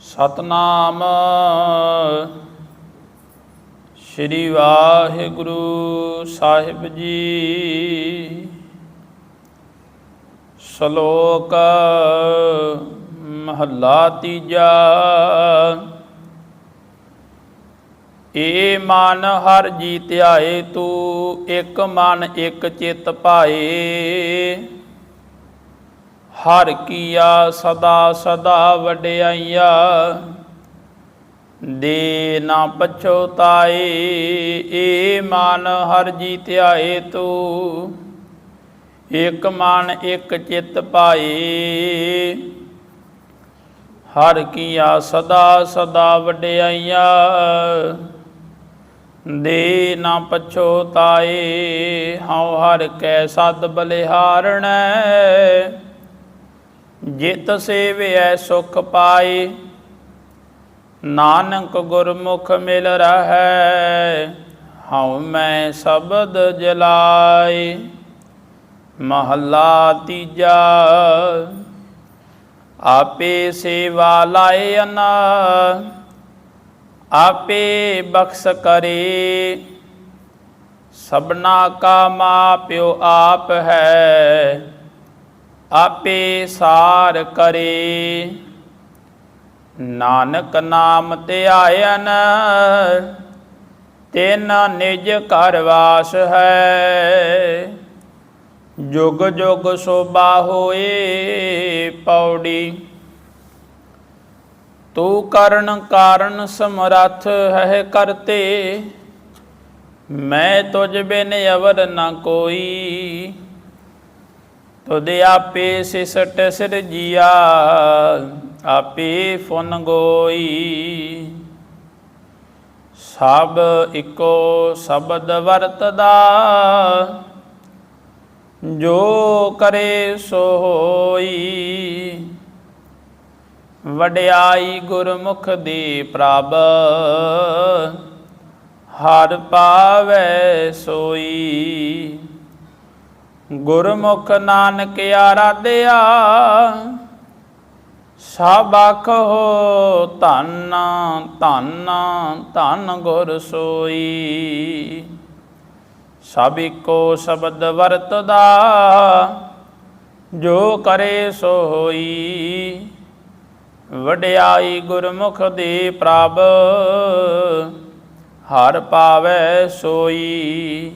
ਸਤਨਾਮ। ਸ੍ਰੀ ਵਾਹਿਗੁਰੂ ਸਾਹਿਬ ਜੀ। ਸ਼ਲੋਕ ਮਹੱਲਾ ਤੀਜਾ। ਏ ਮਨ ਹਰ ਜੀਤਿਆਏ, ਤੂੰ ਇੱਕ ਮਨ ਇੱਕ ਚਿਤ ਭਾਏ ਹਰ ਕੀਆ ਸਦਾ ਸਦਾ ਵਡਿਆਈਆ। ਦੇ ਨਾ ਪਛੋਤਾਏ ਏ ਮਨ ਹਰ ਜੀ ਧਿਆਏ ਤੂੰ। ਇਕ ਮਨ ਇਕ ਚਿਤ ਪਾਏ। ਹਰ ਕੀਆ ਸਦਾ ਸਦਾ ਵਡਿਆਈਆ। ਦੇ ਨਾ ਪਛੋਤਾਏ ਹਉ ਹਰ ਕੈ ਸਦ ਬਲਿਹਾਰਣੈ। ਜਿਤ ਸੇਵਿਐ ਸੁਖ ਪਾਏ, ਨਾਨਕ ਗੁਰਮੁਖ ਮਿਲ ਰਹੈ, ਹਉ ਮੈਂ ਸ਼ਬਦ ਜਲਾਏ, ਮਹੱਲਾ ਤੀਜਾ, ਆਪੇ ਸੇਵਾ ਲਾਏ ਅਨਾ, ਆਪੇ ਬਖਸ਼ ਕਰੇ, ਸਭਨਾ ਕਾ ਮਾਪਿਓ ਆਪ ਹੈ ਆਪੇ ਸਾਰ ਕਰੇ। ਨਾਨਕ ਨਾਮ ਧਿਆਇਨ ਤਿਨ ਨਿਜ ਘਰ ਵਾਸ ਹੈ। ਜੁਗ ਜੁਗ ਸੋਭਾ ਹੋਏ ਪੌੜੀ। ਤੂੰ ਕਰਨ ਕਾਰਨ ਸਮਰੱਥ ਹੈ ਕਰਤੇ। ਮੈਂ ਤੁਝ ਬਿਨ ਅਵਰ ਨਾ ਕੋਈ। ਤੁਧ ਆਪੇ ਸਿਸਟ ਸਿਰਜੀਆ, ਆਪੇ ਫੁਨ ਗੋਈ। ਸਭ ਇੱਕੋ ਸ਼ਬਦ ਵਰਤਦਾ, ਜੋ ਕਰੇ ਸੋ ਹੋਈ। ਵਡਿਆਈ ਗੁਰਮੁਖ ਦੀ ਪ੍ਰਭ, ਹਰ ਪਾਵੈ ਸੋਈ। ਗੁਰਮੁਖ ਨਾਨਕ ਆਰਾਧਿਆ ਸਭ ਹੋ ਧੰਨ ਧੰਨ ਧੰਨ ਗੁਰ ਸੋਈ। ਸਭ ਇੱਕੋ ਸ਼ਬਦ ਵਰਤਦਾ, ਜੋ ਕਰੇ ਸੋ ਹੋਈ। ਵਡਿਆਈ ਗੁਰਮੁਖ ਦੇ ਪ੍ਰਭ, ਹਰ ਪਾਵੈ ਸੋਈ।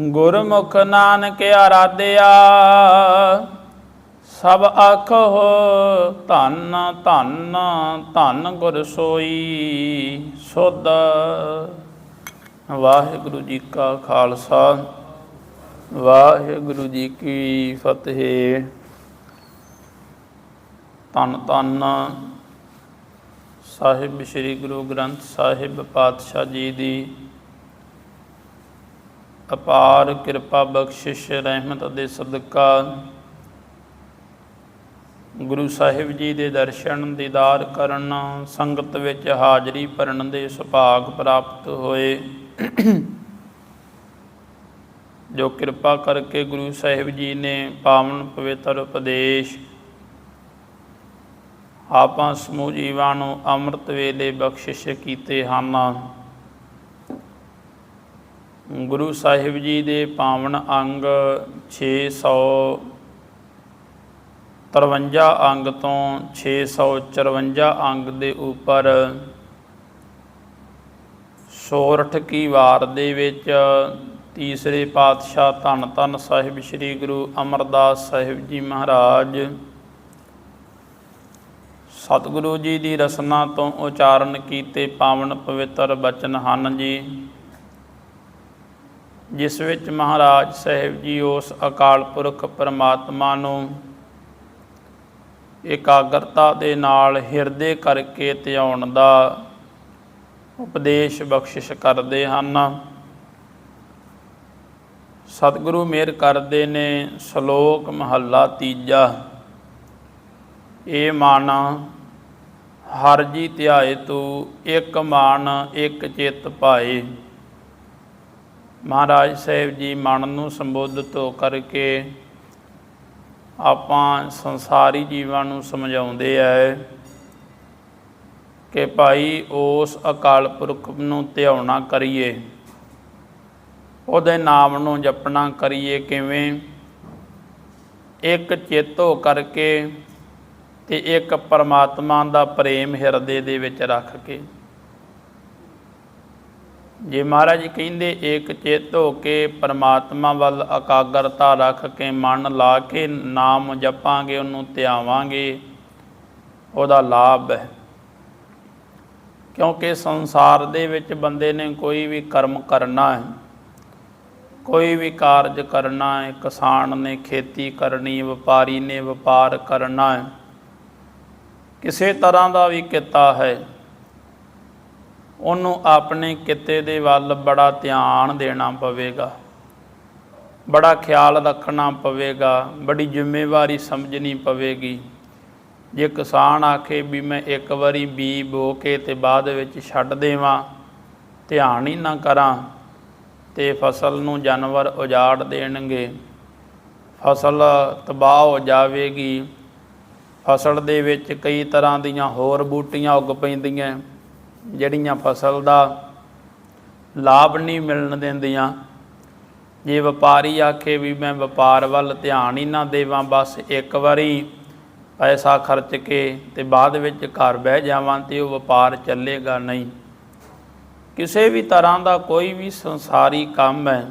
ਗੁਰਮੁਖ ਨਾਨਕ ਆਰਾਧਿਆ। ਸਭ ਆਖੋ ਧੰਨ ਧੰਨ ਧੰਨ ਗੁਰ ਸੋਈ। ਸੁਧ ਵਾਹਿਗੁਰੂ ਜੀ ਕਾ ਖਾਲਸਾ। ਵਾਹਿਗੁਰੂ ਜੀ ਕੀ ਫਤਿਹ। ਧੰਨ ਧੰਨ ਸਾਹਿਬ, ਸ੍ਰੀ ਗੁਰੂ ਗ੍ਰੰਥ ਸਾਹਿਬ ਪਾਤਸ਼ਾਹ ਜੀ ਦੀ ਅਪਾਰ ਕਿਰਪਾ ਬਖਸ਼ਿਸ਼ ਰਹਿਮਤ ਦੇ ਸਦਕਾ। ਗੁਰੂ ਸਾਹਿਬ ਜੀ ਦੇ ਦਰਸ਼ਨ ਦੀਦਾਰ ਕਰਨ ਸੰਗਤ ਵਿੱਚ ਹਾਜ਼ਰੀ ਭਰਨ ਦੇ ਸੁਭਾਗ ਪ੍ਰਾਪਤ ਹੋਏ। ਜੋ ਕਿਰਪਾ ਕਰਕੇ ਗੁਰੂ ਸਾਹਿਬ ਜੀ ਨੇ ਪਾਵਨ ਪਵਿੱਤਰ ਉਪਦੇਸ਼ ਆਪਾਂ ਸਮੂਹ ਜੀਵਾਂ ਨੂੰ ਅੰਮ੍ਰਿਤ ਵੇਲੇ ਬਖਸ਼ਿਸ਼ ਕੀਤੇ ਹਨ। ਗੁਰੂ ਸਾਹਿਬ ਜੀ ਦੇ ਪਾਵਨ ਅੰਗ 653 ਅੰਗ ਤੋਂ 654 ਅੰਗ ਦੇ ਉੱਪਰ ਸੋਰਠ ਕੀ ਵਾਰ ਦੇ ਵਿੱਚ ਤੀਸਰੇ ਪਾਤਸ਼ਾਹ ਧੰਨ ਧੰਨ ਸਾਹਿਬ ਸ੍ਰੀ ਗੁਰੂ ਅਮਰਦਾਸ ਸਾਹਿਬ ਜੀ ਮਹਾਰਾਜ ਸਤਿਗੁਰੂ ਜੀ ਦੀ ਰਸਨਾ ਤੋਂ ਉਚਾਰਨ ਕੀਤੇ ਪਾਵਨ ਪਵਿੱਤਰ ਬਚਨ ਹਨ ਜੀ। ਜਿਸ ਵਿੱਚ ਮਹਾਰਾਜ ਸਾਹਿਬ ਜੀ ਉਸ ਅਕਾਲ ਪੁਰਖ ਪਰਮਾਤਮਾ ਨੂੰ ਇਕਾਗਰਤਾ ਦੇ ਨਾਲ ਹਿਰਦੇ ਕਰਕੇ ਧਿਆਉਣ ਦਾ ਉਪਦੇਸ਼ ਬਖਸ਼ਿਸ਼ ਕਰਦੇ ਹਨ। ਸਤਿਗੁਰੂ ਮੇਰ ਕਰਦੇ ਨੇ ਸ਼ਲੋਕ ਮਹੱਲਾ ਤੀਜਾ। ਇਹ ਮਨ ਹਰ ਜੀ ਧਿਆਏ ਤੂੰ, ਇੱਕ ਮਨ, ਇੱਕ ਚਿੱਤ ਪਾਏ। ਮਹਾਰਾਜ ਸਾਹਿਬ ਜੀ ਮਨ ਨੂੰ ਸੰਬੋਧਿਤ ਹੋ ਕਰਕੇ ਆਪਾਂ ਸੰਸਾਰੀ ਜੀਵਾਂ ਨੂੰ ਸਮਝਾਉਂਦੇ ਐ ਕਿ ਭਾਈ ਉਸ ਅਕਾਲ ਪੁਰਖ ਨੂੰ ਧਿਆਉਣਾ ਕਰੀਏ। ਉਹਦੇ ਨਾਮ ਨੂੰ ਜਪਣਾ ਕਰੀਏ ਕਿਵੇਂ? ਇੱਕ ਚਿੱਤ ਹੋ ਕਰਕੇ ਤੇ ਇੱਕ ਪਰਮਾਤਮਾ ਦਾ ਪ੍ਰੇਮ ਹਿਰਦੇ ਦੇ ਵਿੱਚ ਰੱਖ ਕੇ। ਜੇ ਮਹਾਰਾਜ ਕਹਿੰਦੇ ਇੱਕ ਚਿੱਤ ਹੋ ਕੇ ਪਰਮਾਤਮਾ ਵੱਲ ਇਕਾਗਰਤਾ ਰੱਖ ਕੇ ਮਨ ਲਾ ਕੇ ਨਾਮ ਜਪਾਂਗੇ, ਉਹਨੂੰ ਧਿਆਵਾਂਗੇ, ਉਹਦਾ ਲਾਭ ਹੈ। ਕਿਉਂਕਿ ਸੰਸਾਰ ਦੇ ਵਿੱਚ ਬੰਦੇ ਨੇ ਕੋਈ ਵੀ ਕਰਮ ਕਰਨਾ ਹੈ, ਕੋਈ ਵੀ ਕਾਰਜ ਕਰਨਾ ਹੈ, ਕਿਸਾਨ ਨੇ ਖੇਤੀ ਕਰਨੀ, ਵਪਾਰੀ ਨੇ ਵਪਾਰ ਕਰਨਾ ਹੈ, ਕਿਸੇ ਤਰ੍ਹਾਂ ਦਾ ਵੀ ਕਿੱਤਾ ਹੈ। ਉਹਨੂੰ ਆਪਣੇ ਕਿੱਤੇ ਦੇ ਵੱਲ ਬੜਾ ਧਿਆਨ ਦੇਣਾ ਪਵੇਗਾ। ਬੜਾ ਖਿਆਲ ਰੱਖਣਾ ਪਵੇਗਾ। ਬੜੀ ਜ਼ਿੰਮੇਵਾਰੀ ਸਮਝਣੀ ਪਵੇਗੀ। ਜੇ ਕਿਸਾਨ ਆਖੇ ਵੀ ਮੈਂ ਇੱਕ ਵਾਰੀ ਬੀ ਬੋ ਕੇ ਤੇ ਬਾਅਦ ਵਿੱਚ ਛੱਡ ਦੇਵਾਂ, ਧਿਆਨ ਹੀ ਨਾ ਕਰਾਂ ਤੇ ਫਸਲ ਨੂੰ ਜਾਨਵਰ ਉਜਾੜ ਦੇਣਗੇ। ਫਸਲ ਤਬਾਹ ਹੋ ਜਾਵੇਗੀ। ਫਸਲ ਦੇ ਵਿੱਚ ਕਈ ਤਰ੍ਹਾਂ ਦੀਆਂ ਹੋਰ ਬੂਟੀਆਂ ਉੱਗ ਪੈਂਦੀਆਂ। ਜਿਹੜੀਆਂ ਫਸਲ ਦਾ ਲਾਭ ਨਹੀਂ ਮਿਲਣ ਦਿੰਦੀਆਂ। ਜੇ ਵਪਾਰੀ ਆਖੇ ਵੀ ਮੈਂ ਵਪਾਰ ਵੱਲ ਧਿਆਨ ਹੀ ਨਾ ਦੇਵਾਂ, ਬਸ ਇੱਕ ਵਾਰੀ ਪੈਸਾ ਖਰਚ ਕੇ ਤੇ ਬਾਅਦ ਵਿੱਚ ਘਰ ਬਹਿ ਜਾਵਾਂ ਤੇ ਉਹ ਵਪਾਰ ਚੱਲੇਗਾ ਨਹੀਂ। ਕਿਸੇ ਵੀ ਤਰ੍ਹਾਂ ਦਾ ਕੋਈ ਵੀ ਸੰਸਾਰੀ ਕੰਮ ਹੈ,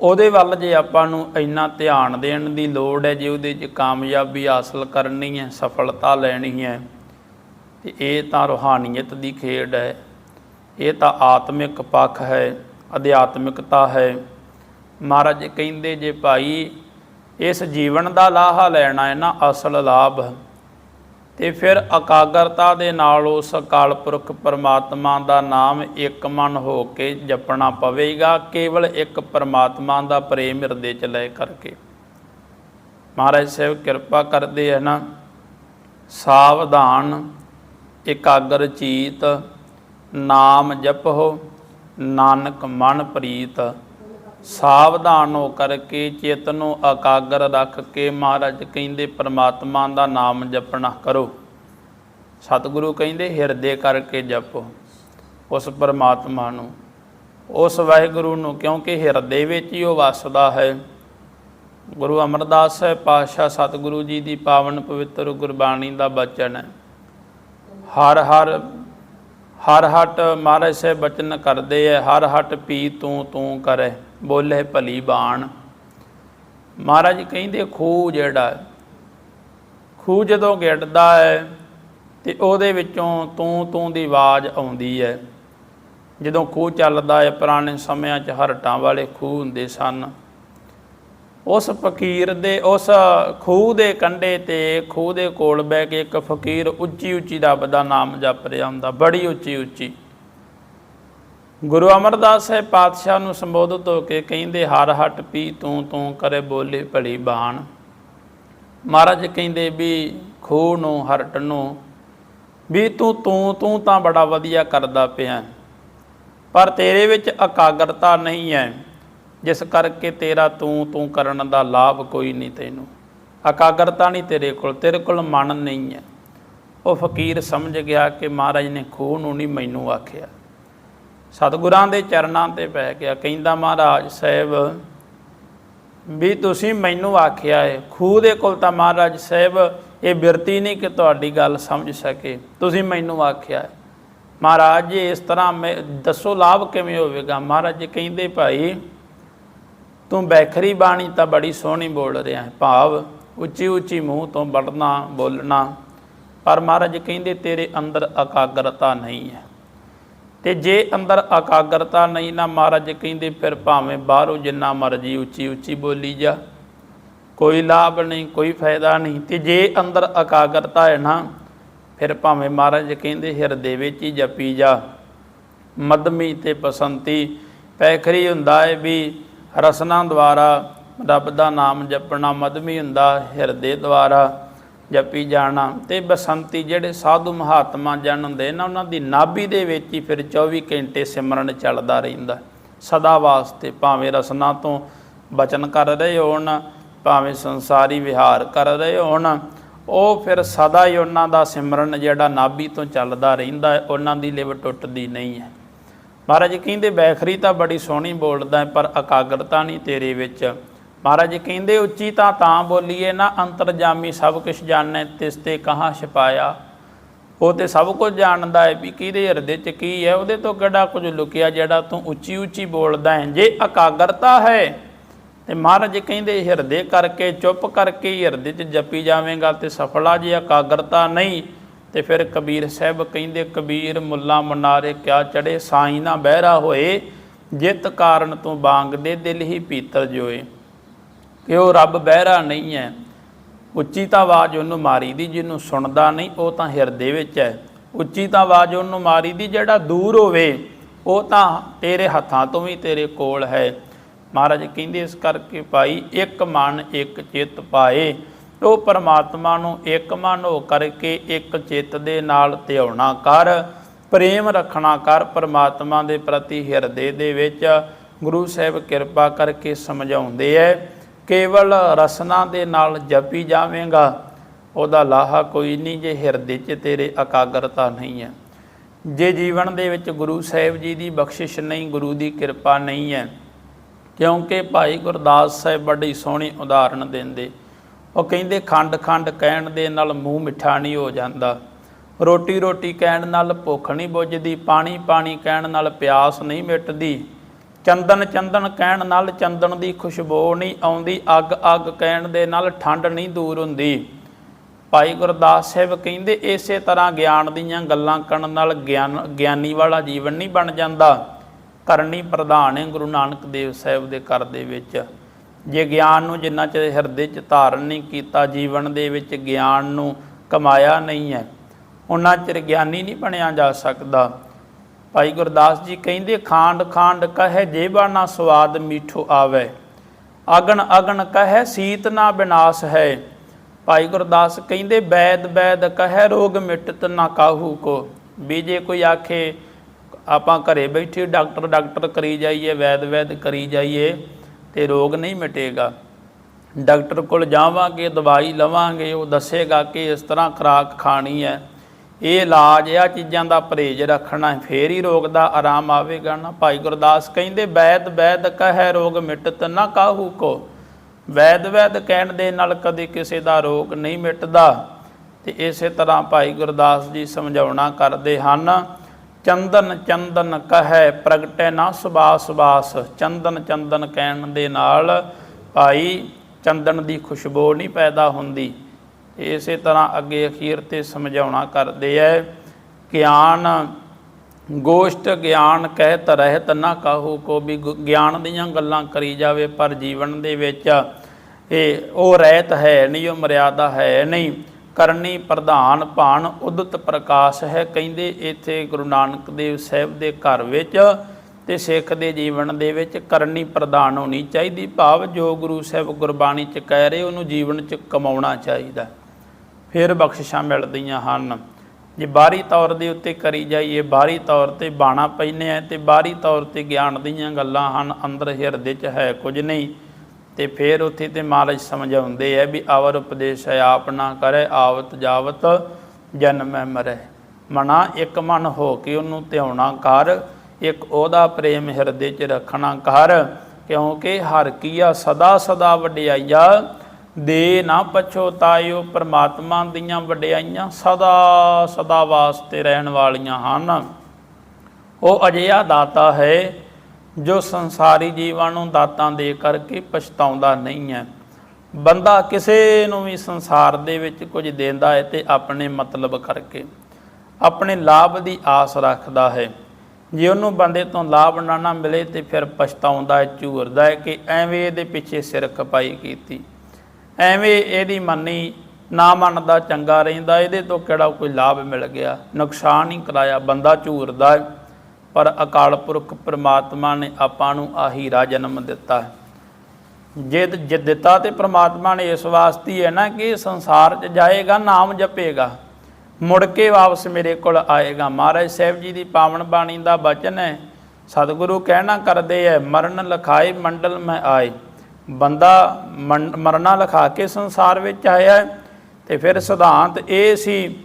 ਉਹਦੇ ਵੱਲ ਜੇ ਆਪਾਂ ਨੂੰ ਇੰਨਾ ਧਿਆਨ ਦੇਣ ਦੀ ਲੋੜ ਹੈ, ਜੇ ਉਹਦੇ 'ਚ ਕਾਮਯਾਬੀ ਹਾਸਲ ਕਰਨੀ ਹੈ, ਸਫਲਤਾ ਲੈਣੀ ਹੈ ਤੇ ਇਹ ਤਾਂ ਰੂਹਾਨੀਅਤ ਦੀ ਖੇਡ ਹੈ। ਇਹ ਤਾਂ ਆਤਮਿਕ ਪੱਖ ਹੈ, ਅਧਿਆਤਮਿਕਤਾ ਹੈ। ਮਹਾਰਾਜ ਕਹਿੰਦੇ, ਜੇ ਭਾਈ ਇਸ ਜੀਵਨ ਦਾ ਲਾਹਾ ਲੈਣਾ ਹੈ ਨਾ ਅਸਲ ਲਾਭ, ਤੇ ਫਿਰ ਇਕਾਗਰਤਾ ਦੇ ਨਾਲ ਉਸ ਅਕਾਲ ਪੁਰਖ ਪਰਮਾਤਮਾ ਦਾ ਨਾਮ ਇੱਕ ਮਨ ਹੋ ਕੇ ਜਪਣਾ ਪਵੇਗਾ, ਕੇਵਲ ਇੱਕ ਪਰਮਾਤਮਾ ਦਾ ਪ੍ਰੇਮ ਹਿਰਦੇ ਚ ਲੈ ਕਰਕੇ। ਮਹਾਰਾਜ ਸਾਹਿਬ ਕਿਰਪਾ ਕਰਦੇ ਹੈ ਨਾ, ਸਾਵਧਾਨ ਇਕਾਗਰ ਚੀਤ, ਨਾਮ ਜਪੋ ਨਾਨਕ ਮਨ ਪ੍ਰੀਤ। ਸਾਵਧਾਨ ਹੋ ਕਰਕੇ ਚਿੱਤ ਨੂੰ ਇਕਾਗਰ ਰੱਖ ਕੇ ਮਹਾਰਾਜ ਕਹਿੰਦੇ, ਪ੍ਰਮਾਤਮਾ ਦਾ ਨਾਮ ਜਪਣਾ ਕਰੋ। ਸਤਿਗੁਰੂ ਕਹਿੰਦੇ, ਹਿਰਦੇ ਕਰਕੇ ਜਪੋ ਉਸ ਪ੍ਰਮਾਤਮਾ ਨੂੰ। ਉਸ ਵਾਹਿਗੁਰੂ ਨੂੰ, ਕਿਉਂਕਿ ਹਿਰਦੇ ਵਿੱਚ ਹੀ ਉਹ ਵਸਦਾ ਹੈ। ਗੁਰੂ ਅਮਰਦਾਸ ਸਾਹਿਬ ਪਾਤਸ਼ਾਹ ਸਤਿਗੁਰੂ ਜੀ ਦੀ ਪਾਵਨ ਪਵਿੱਤਰ ਗੁਰਬਾਣੀ ਦਾ ਬਚਨ ਹੈ। ਹਰ ਹਰ ਹਰ ਹਟ ਮਹਾਰਾਜ ਸਾਹਿਬ ਬਚਨ ਕਰਦੇ ਐ ਹਰ ਹਟ ਪੀ ਤੂੰ ਤੂੰ ਕਰੇ ਬੋਲੇ ਭਲੀ ਬਾਣ। ਮਹਾਰਾਜ ਕਹਿੰਦੇ ਖੂਹ ਜਿਹੜਾ ਹੈ, ਖੂਹ ਜਦੋਂ ਗਿੱਟਦਾ ਹੈ ਤੇ ਉਹਦੇ ਵਿੱਚੋਂ ਤੂੰ ਤੂੰ ਦੀ ਆਵਾਜ਼ ਆਉਂਦੀ ਹੈ ਜਦੋਂ ਖੂਹ ਚੱਲਦਾ ਹੈ ਪੁਰਾਣੇ ਸਮਿਆਂ 'ਚ ਹਰਟਾਂ ਵਾਲੇ ਖੂਹ ਹੁੰਦੇ ਸਨ। ਉਸ ਫਕੀਰ ਦੇ, ਉਸ ਖੂਹ ਦੇ ਕੰਢੇ ਤੇ ਖੂਹ ਦੇ ਕੋਲ ਬਹਿ ਕੇ ਇੱਕ ਫਕੀਰ ਉੱਚੀ ਉੱਚੀ ਰੱਬ ਦਾ ਨਾਮ ਜਪ ਰਿਹਾ ਹੁੰਦਾ, ਬੜੀ ਉੱਚੀ ਉੱਚੀ। ਗੁਰੂ ਅਮਰਦਾਸ ਸਾਹਿਬ ਪਾਤਸ਼ਾਹ ਨੂੰ ਸੰਬੋਧਿਤ ਹੋ ਕੇ ਕਹਿੰਦੇ, ਹਰ ਹਟ ਪੀ ਤੂੰ ਤੂੰ ਕਰੇ ਬੋਲੇ ਭਲੀ ਬਾਣ। ਮਹਾਰਾਜ ਕਹਿੰਦੇ ਵੀ ਖੂਹ ਨੂੰ, ਹਰਟ ਨੂੰ ਵੀ ਤੂੰ ਤੂੰ ਤੂੰ ਤਾਂ ਬੜਾ ਵਧੀਆ ਕਰਦਾ ਪਿਆ। ਪਰ ਤੇਰੇ ਵਿੱਚ ਇਕਾਗਰਤਾ ਨਹੀਂ ਹੈ। ਜਿਸ ਕਰਕੇ ਤੇਰਾ ਤੂੰ ਤੂੰ ਕਰਨ ਦਾ ਲਾਭ ਕੋਈ ਨਹੀਂ ਤੈਨੂੰ। ਇਕਾਗਰਤਾ ਨਹੀਂ ਤੇਰੇ ਕੋਲ ਤੇਰੇ ਕੋਲ ਮਨ ਨਹੀਂ ਹੈ। ਉਹ ਫਕੀਰ ਸਮਝ ਗਿਆ ਕਿ ਮਹਾਰਾਜ ਨੇ ਖੂਹ ਨੂੰ ਨਹੀਂ ਮੈਨੂੰ ਆਖਿਆ। ਸਤਿਗੁਰਾਂ ਦੇ ਚਰਨਾਂ ਤੇ ਪੈ ਗਿਆ, ਕਹਿੰਦਾ, ਮਹਾਰਾਜ ਸਾਹਿਬ, ਵੀ ਤੁਸੀਂ ਮੈਨੂੰ ਆਖਿਆ ਹੈ ਖੂਹ ਦੇ ਕੋਲ ਤਾਂ ਮਹਾਰਾਜ ਸਾਹਿਬ, ਇਹ ਬਿਰਤੀ ਨਹੀਂ ਕਿ ਤੁਹਾਡੀ ਗੱਲ ਸਮਝ ਸਕੇ। ਤੁਸੀਂ ਮੈਨੂੰ ਆਖਿਆ ਹੈ ਮਹਾਰਾਜ ਜੀ, ਇਸ ਤਰ੍ਹਾਂ ਮੈਂ ਦੱਸੋ, ਲਾਭ ਕਿਵੇਂ ਹੋਵੇਗਾ? ਮਹਾਰਾਜ ਜੀ ਕਹਿੰਦੇ, ਭਾਈ ਤੂੰ ਬੈਖਰੀ ਬਾਣੀ ਤਾਂ ਬੜੀ ਸੋਹਣੀ ਬੋਲ ਰਿਹਾ ਹੈ। ਭਾਵ ਉੱਚੀ ਉੱਚੀ ਮੂੰਹ ਤੋਂ ਬੜਨਾ ਬੋਲਣਾ। ਪਰ ਮਹਾਰਾਜ ਕਹਿੰਦੇ, ਤੇਰੇ ਅੰਦਰ ਇਕਾਗਰਤਾ ਨਹੀਂ ਹੈ। ਤੇ ਜੇ ਅੰਦਰ ਇਕਾਗਰਤਾ ਨਹੀਂ, ਨਾ ਮਹਾਰਾਜ ਕਹਿੰਦੇ, ਫਿਰ ਭਾਵੇਂ ਬਾਹਰੋਂ ਜਿੰਨਾ ਮਰਜ਼ੀ ਉੱਚੀ ਉੱਚੀ ਬੋਲੀ ਜਾ। ਕੋਈ ਲਾਭ ਨਹੀਂ, ਕੋਈ ਫਾਇਦਾ ਨਹੀਂ। ਤੇ ਜੇ ਅੰਦਰ ਇਕਾਗਰਤਾ ਹੈ ਨਾ, ਫਿਰ ਭਾਵੇਂ ਮਹਾਰਾਜ ਕਹਿੰਦੇ, ਹਿਰਦੇ ਵਿੱਚ ਹੀ ਜਪੀ ਜਾ। ਮਦਮੀ ਤੇ ਬਸੰਤੀ ਪੈਖਰੀ ਹੁੰਦਾ ਹੈ ਵੀ ਰਸਨਾ ਦੁਆਰਾ ਰੱਬ ਦਾ ਨਾਮ ਜਪਣਾ, ਮਦਮੀ ਹੁੰਦਾ ਹਿਰਦੇ ਦੁਆਰਾ ਜਪੀ ਜਾਣਾ ਤੇ ਬਸੰਤੀ ਜਿਹੜੇ ਸਾਧੂ ਮਹਾਤਮਾ ਜਨ ਹੁੰਦੇ ਨਾ, ਉਹਨਾਂ ਦੀ ਨਾਭੀ ਦੇ ਵਿੱਚ ਹੀ ਫਿਰ 24 ਘੰਟੇ ਸਿਮਰਨ ਚੱਲਦਾ ਰਹਿੰਦਾ। ਸਦਾ ਵਾਸਤੇ ਭਾਵੇਂ ਰਸਨਾ ਤੋਂ ਬਚਨ ਕਰ ਰਹੇ ਹੋਣ, ਭਾਵੇਂ ਸੰਸਾਰੀ ਵਿਹਾਰ ਕਰ ਰਹੇ ਹੋਣ, ਉਹ ਫਿਰ ਸਦਾ ਹੀ ਉਹਨਾਂ ਦਾ ਸਿਮਰਨ ਜਿਹੜਾ ਨਾਭੀ ਤੋਂ ਚੱਲਦਾ ਰਹਿੰਦਾ, ਉਹਨਾਂ ਦੀ ਲਿਵ ਟੁੱਟਦੀ ਨਹੀਂ ਹੈ। ਮਹਾਰਾਜ ਕਹਿੰਦੇ, ਬੈਖਰੀ ਤਾਂ ਬੜੀ ਸੋਹਣੀ ਬੋਲਦਾ ਪਰ ਇਕਾਗਰਤਾ ਨਹੀਂ ਤੇਰੇ ਵਿੱਚ। ਮਹਾਰਾਜ ਕਹਿੰਦੇ, ਉੱਚੀ ਤਾਂ ਤਾਂ ਬੋਲੀਏ, ਨਾ ਅੰਤਰਜਾਮੀ ਸਭ ਕੁਝ ਜਾਣੈ, ਤਿਸ ਤੇ ਕਹਾਂ ਛਪਾਇਆ? ਉਹ ਤੇ ਸਭ ਕੁਝ ਜਾਣਦਾ ਹੈ ਵੀ ਕਿਹਦੇ ਹਿਰਦੇ 'ਚ ਕੀ ਹੈ, ਉਹਦੇ ਤੋਂ ਕਿਹੜਾ ਕੁਝ ਲੁਕਿਆ ਜਿਹੜਾ ਤੂੰ ਉੱਚੀ ਉੱਚੀ ਬੋਲਦਾ ਹੈ? ਜੇ ਇਕਾਗਰਤਾ ਹੈ, ਤੇ ਮਹਾਰਾਜ ਕਹਿੰਦੇ, ਹਿਰਦੇ ਕਰਕੇ, ਚੁੱਪ ਕਰਕੇ ਹੀ ਹਿਰਦੇ 'ਚ ਜਪੀ ਜਾਵੇਂਗਾ ਤੇ ਸਫਲਾ ਜੇ ਇਕਾਗਰਤਾ ਨਹੀਂ ਤੇ ਫਿਰ ਕਬੀਰ ਸਾਹਿਬ ਕਹਿੰਦੇ, ਕਬੀਰ ਮੁੱਲਾ ਮਨਾਰੇ ਕਿਆ ਚੜੇ ਸਾਈ ਨਾ ਬਹਿਰਾ ਹੋਏ, ਜਿਤ ਕਾਰਨ ਤੂੰ ਬਾਂਗਦੇ ਦਿਲ ਹੀ ਪੀਤਰ ਜੋਏ। ਕਿ ਉਹ ਰੱਬ ਬਹਿਰਾ ਨਹੀਂ ਹੈ ਉੱਚੀ ਤਾਂ ਆਵਾਜ਼ ਉਹਨੂੰ ਮਾਰੀ ਦੀ ਜਿਹਨੂੰ ਸੁਣਦਾ ਨਹੀਂ, ਉਹ ਤਾਂ ਹਿਰਦੇ ਵਿੱਚ ਹੈ ਉੱਚੀ ਤਾਂ ਆਵਾਜ਼ ਉਹਨੂੰ ਮਾਰੀ ਦੀ ਜਿਹੜਾ ਦੂਰ ਹੋਵੇ, ਉਹ ਤਾਂ ਤੇਰੇ ਹੱਥਾਂ ਤੋਂ ਵੀ ਤੇਰੇ ਕੋਲ ਹੈ। ਮਹਾਰਾਜ ਕਹਿੰਦੇ ਇਸ ਕਰਕੇ ਭਾਈ, ਇੱਕ ਮਨ ਇੱਕ ਚਿੱਤ ਪਾਏ। ਉਹ ਪਰਮਾਤਮਾ ਨੂੰ ਇੱਕ ਮਨ ਹੋ ਕਰਕੇ ਇੱਕ ਚਿੱਤ ਦੇ ਨਾਲ ਧਿਆਉਣਾ ਕਰ, ਪ੍ਰੇਮ ਰੱਖਣਾ ਕਰ, ਪਰਮਾਤਮਾ ਦੇ ਪ੍ਰਤੀ ਹਿਰਦੇ ਦੇ ਵਿੱਚ ਗੁਰੂ ਸਾਹਿਬ ਕਿਰਪਾ ਕਰਕੇ ਸਮਝਾਉਂਦੇ ਐ, ਕੇਵਲ ਰਸਨਾ ਦੇ ਨਾਲ ਜਪੀ ਜਾਵੇਂਗਾ, ਉਹਦਾ ਲਾਹਾ ਕੋਈ ਨਹੀਂ ਜੇ ਹਿਰਦੇ 'ਚ ਤੇਰੇ ਇਕਾਗਰਤਾ ਨਹੀਂ ਹੈ ਜੇ ਜੀਵਨ ਦੇ ਵਿੱਚ ਗੁਰੂ ਸਾਹਿਬ ਜੀ ਦੀ ਬਖਸ਼ਿਸ਼ ਨਹੀਂ, ਗੁਰੂ ਦੀ ਕਿਰਪਾ ਨਹੀਂ ਹੈ ਕਿਉਂਕਿ ਭਾਈ ਗੁਰਦਾਸ ਸਾਹਿਬ ਬੜੀ ਸੋਹਣੀ ਉਦਾਹਰਣ ਦਿੰਦੇ ਉਹ ਕਹਿੰਦੇ ਖੰਡ ਖੰਡ ਕਹਿਣ ਦੇ ਨਾਲ ਮੂੰਹ ਮਿੱਠਾ ਨਹੀਂ ਹੋ ਜਾਂਦਾ। ਰੋਟੀ ਰੋਟੀ ਕਹਿਣ ਨਾਲ ਭੁੱਖ ਨਹੀਂ ਬੁੱਝਦੀ, ਪਾਣੀ ਪਾਣੀ ਕਹਿਣ ਨਾਲ ਪਿਆਸ ਨਹੀਂ ਮਿਟਦੀ। ਚੰਦਨ ਚੰਦਨ ਕਹਿਣ ਨਾਲ ਚੰਦਨ ਦੀ ਖੁਸ਼ਬੂ ਨਹੀਂ ਆਉਂਦੀ, ਅੱਗ ਅੱਗ ਕਹਿਣ ਦੇ ਨਾਲ ਠੰਡ ਨਹੀਂ ਦੂਰ ਹੁੰਦੀ। ਭਾਈ ਗੁਰਦਾਸ ਸਾਹਿਬ ਕਹਿੰਦੇ ਇਸੇ ਤਰ੍ਹਾਂ ਗਿਆਨ ਦੀਆਂ ਗੱਲਾਂ ਕਰਨ ਨਾਲ ਗਿਆਨ ਗਿਆਨੀ ਵਾਲਾ ਜੀਵਨ ਨਹੀਂ ਬਣ ਜਾਂਦਾ। ਕਰਨੀ ਪ੍ਰਧਾਨ ਹੈ ਗੁਰੂ ਨਾਨਕ ਦੇਵ ਸਾਹਿਬ ਦੇ ਘਰ ਦੇ ਵਿੱਚ। ਜੇ ਗਿਆਨ ਨੂੰ ਜਿੰਨਾ ਚਿਰ ਹਿਰਦੇ 'ਚ ਧਾਰਨ ਨਹੀਂ ਕੀਤਾ, ਜੀਵਨ ਦੇ ਵਿੱਚ ਗਿਆਨ ਨੂੰ ਕਮਾਇਆ ਨਹੀਂ ਹੈ ਉਹਨਾਂ ਚਿਰ ਗਿਆਨੀ ਨਹੀਂ ਬਣਿਆ ਜਾ ਸਕਦਾ। ਭਾਈ ਗੁਰਦਾਸ ਜੀ ਕਹਿੰਦੇ, ਖਾਂਡ ਖਾਂਡ ਕਹੇ ਜੇਬਾ ਨਾ ਸਵਾਦ ਮੀਠੋ ਆਵੇ, ਅਗਣ ਅਗਣ ਕਹੇ ਸੀਤ ਨਾ ਬਿਨਾਸ਼ ਹੈ। ਭਾਈ ਗੁਰਦਾਸ ਕਹਿੰਦੇ, ਬੈਦ ਬੈਦ ਕਹੇ ਰੋਗ ਮਿਟਤ ਨਾ ਕਾਹੂ ਕੋ। ਵੀ ਜੇ ਕੋਈ ਆਖੇ, ਆਪਾਂ ਘਰੇ ਬੈਠੇ ਡਾਕਟਰ ਡਾਕਟਰ ਕਰੀ ਜਾਈਏ, ਵੈਦ ਵੈਦ ਕਰੀ ਜਾਈਏ ਤੇ ਰੋਗ ਨਹੀਂ ਮਿਟੇਗਾ। ਡਾਕਟਰ ਕੋਲ ਜਾਵਾਂਗੇ ਦਵਾਈ ਲਵਾਂਗੇ ਉਹ ਦੱਸੇਗਾ ਕਿ ਇਸ ਤਰ੍ਹਾਂ ਖੁਰਾਕ ਖਾਣੀ ਹੈ। ਇਹ ਇਲਾਜ ਆ ਚੀਜ਼ਾਂ ਦਾ ਪਰਹੇਜ਼ ਰੱਖਣਾ ਹੈ, ਫੇਰ ਹੀ ਰੋਗ ਦਾ ਆਰਾਮ ਆਵੇਗਾ ਨਾ। ਭਾਈ ਗੁਰਦਾਸ ਕਹਿੰਦੇ ਵੈਦ ਵੈਦ ਕਹੈ ਰੋਗ ਮਿਟਤ ਨਾ ਕਾਹੂ ਕੋ। ਵੈਦ ਵੈਦ ਕਹਿਣ ਦੇ ਨਾਲ ਕਦੇ ਕਿਸੇ ਦਾ ਰੋਗ ਨਹੀਂ ਮਿਟਦਾ। ਤੇ ਇਸੇ ਤਰ੍ਹਾਂ ਭਾਈ ਗੁਰਦਾਸ ਜੀ ਸਮਝਾਉਣਾ ਕਰਦੇ ਹਨ ਚੰਦਨ ਚੰਦਨ ਕਹੈ ਪ੍ਰਗਟੈ ਨਾ ਸੁਬਾਸ ਬਾਸ ਚੰਦਨ ਚੰਦਨ ਕਹਿਣ ਦੇ ਨਾਲ ਭਾਈ ਚੰਦਨ ਦੀ ਖੁਸ਼ਬੂ ਨਹੀਂ ਪੈਦਾ ਹੁੰਦੀ। ਇਸੇ ਤਰ੍ਹਾਂ ਅੱਗੇ ਅਖੀਰ ਤੇ ਸਮਝਾਉਣਾ ਕਰਦੇ ਐ, ਗਿਆਨ ਗੋਸ਼ਟ ਗਿਆਨ ਕਹਿਤ ਰਹਿਤ ਨਾ ਕਾਹੂ ਕੋ ਵੀ ਗੁ- ਗਿਆਨ ਦੀਆਂ ਗੱਲਾਂ ਕਰੀ ਜਾਵੇ ਪਰ ਜੀਵਨ ਦੇ ਵਿੱਚ ਇਹ ਉਹ ਰਹਿਤ ਹੈ ਨਹੀਂ, ਉਹ ਮਰਿਆਦਾ ਹੈ ਨਹੀਂ। ਕਰਨੀ ਪ੍ਰਧਾਨ ਭਾਨ ਉਦਤ ਪ੍ਰਕਾਸ਼ ਹੈ, ਕਹਿੰਦੇ ਇੱਥੇ ਗੁਰੂ ਨਾਨਕ ਦੇਵ ਸਾਹਿਬ ਦੇ ਘਰ ਵਿੱਚ ਤੇ ਸਿੱਖ ਦੇ ਜੀਵਨ ਦੇ ਵਿੱਚ ਕਰਨੀ ਪ੍ਰਧਾਨ ਹੋਣੀ ਚਾਹੀਦੀ। ਭਾਵ ਜੋ ਗੁਰੂ ਸਾਹਿਬ ਗੁਰਬਾਣੀ ਚ ਕਹਿ ਰਹੇ, ਉਹਨੂੰ ਜੀਵਨ ਚ ਕਮਾਉਣਾ ਚਾਹੀਦਾ। ਫਿਰ ਬਖਸ਼ਿਸ਼ਾਂ ਮਿਲਦੀਆਂ ਹਨ। ਜੇ ਬਾਹਰੀ ਤੌਰ ਦੇ ਉੱਤੇ ਕਰੀ ਜਾਈਏ, ਬਾਹਰੀ ਤੌਰ ਤੇ ਬਾਣਾ ਪੈਨੇ ਆ ਤੇ ਬਾਹਰੀ ਤੌਰ ਤੇ ਗਿਆਨ ਦੀਆਂ ਗੱਲਾਂ ਹਨ, ਅੰਦਰ ਹਿਰਦੇ 'ਚ ਹੈ ਕੁਝ ਨਹੀਂ। ਤੇ ਫਿਰ ਉੱਥੇ ਤੇ ਮਹਾਰਾਜ ਸਮਝਾਉਂਦੇ ਐ ਵੀ ਅਵਰ ਉਪਦੇਸ਼ ਹੈ, ਆਪ ਨਾ ਕਰੇ, ਆਵਤ ਜਾਵਤ ਜਨਮੈ ਮਰੈ। ਮਨਾ ਇੱਕ ਮਨ ਹੋ ਕੇ ਉਹਨੂੰ ਧਿਆਉਣਾ ਕਰ, ਇੱਕ ਉਹਦਾ ਪ੍ਰੇਮ ਹਿਰਦੇ 'ਚ ਰੱਖਣਾ ਕਰ, ਕਿਉਂਕਿ ਹਰ ਕੀਆ ਸਦਾ ਸਦਾ ਵਡਿਆਈਆ, ਦੇ ਨਾ ਪਛੋਤਾਇਓ ਪ੍ਰਮਾਤਮਾ ਦੀਆਂ ਵਡਿਆਈਆਂ ਸਦਾ ਸਦਾ ਵਾਸਤੇ ਰਹਿਣ ਵਾਲੀਆਂ ਹਨ। ਉਹ ਅਜਿਹਾ ਦਾਤਾ ਹੈ ਜੋ ਸੰਸਾਰੀ ਜੀਵਾਂ ਨੂੰ ਦਾਤਾਂ ਦੇ ਕਰਕੇ ਪਛਤਾਉਂਦਾ ਨਹੀਂ ਹੈ। ਬੰਦਾ ਕਿਸੇ ਨੂੰ ਵੀ ਸੰਸਾਰ ਦੇ ਵਿੱਚ ਕੁਝ ਦਿੰਦਾ ਹੈ ਤੇ ਆਪਣੇ ਮਤਲਬ ਕਰਕੇ, ਆਪਣੇ ਲਾਭ ਦੀ ਆਸ ਰੱਖਦਾ ਹੈ। ਜੇ ਉਹਨੂੰ ਬੰਦੇ ਤੋਂ ਲਾਭ ਨਾ ਨਾ ਮਿਲੇ ਤੇ ਫਿਰ ਪਛਤਾਉਂਦਾ ਹੈ, ਝੂਰਦਾ ਹੈ ਕਿ ਐਵੇਂ ਇਹਦੇ ਪਿੱਛੇ ਸਿਰ ਖਪਾਈ ਕੀਤੀ। ਐਵੇਂ ਇਹਦੀ ਮੰਨੀ ਨਾ ਮੰਨਦਾ, ਚੰਗਾ ਰਹਿੰਦਾ, ਇਹਦੇ ਤੋਂ ਕਿਹੜਾ ਕੋਈ ਲਾਭ ਮਿਲ ਗਿਆ? ਨੁਕਸਾਨ ਹੀ ਕਰਾਇਆ, ਬੰਦਾ ਝੂਰਦਾ ਹੈ। ਪਰ ਅਕਾਲ ਪੁਰਖ ਪ੍ਰਮਾਤਮਾ ਨੇ ਆਪਾਂ ਨੂੰ ਆਹੀਰਾ ਜਨਮ ਦਿੱਤਾ ਹੈ। ਜੇ ਜੇ ਦਿੱਤਾ ਤੇ ਪ੍ਰਮਾਤਮਾ ਨੇ ਇਸ ਵਾਸਤੇ ਹੈ ਨਾ ਕਿ ਸੰਸਾਰ 'ਚ ਜਾਏਗਾ, ਨਾਮ ਜਪੇਗਾ। ਮੁੜ ਕੇ ਵਾਪਸ ਮੇਰੇ ਕੋਲ ਆਏਗਾ। ਮਹਾਰਾਜ ਸਾਹਿਬ ਜੀ ਦੀ ਪਾਵਨ ਬਾਣੀ ਦਾ ਬਚਨ ਹੈ, ਸਤਿਗੁਰੂ ਕਹਿਣਾ ਕਰਦੇ ਹੈ, ਮਰਨ ਲਖਾਏ ਮੰਡਲ ਮੈਂ ਆਏ। ਬੰਦਾ ਮਨ- ਮਰਨਾ ਲਿਖਾ ਕੇ ਸੰਸਾਰ ਵਿੱਚ ਆਇਆ ਹੈ ਤੇ ਫਿਰ ਸਿਧਾਂਤ ਇਹ ਸੀ,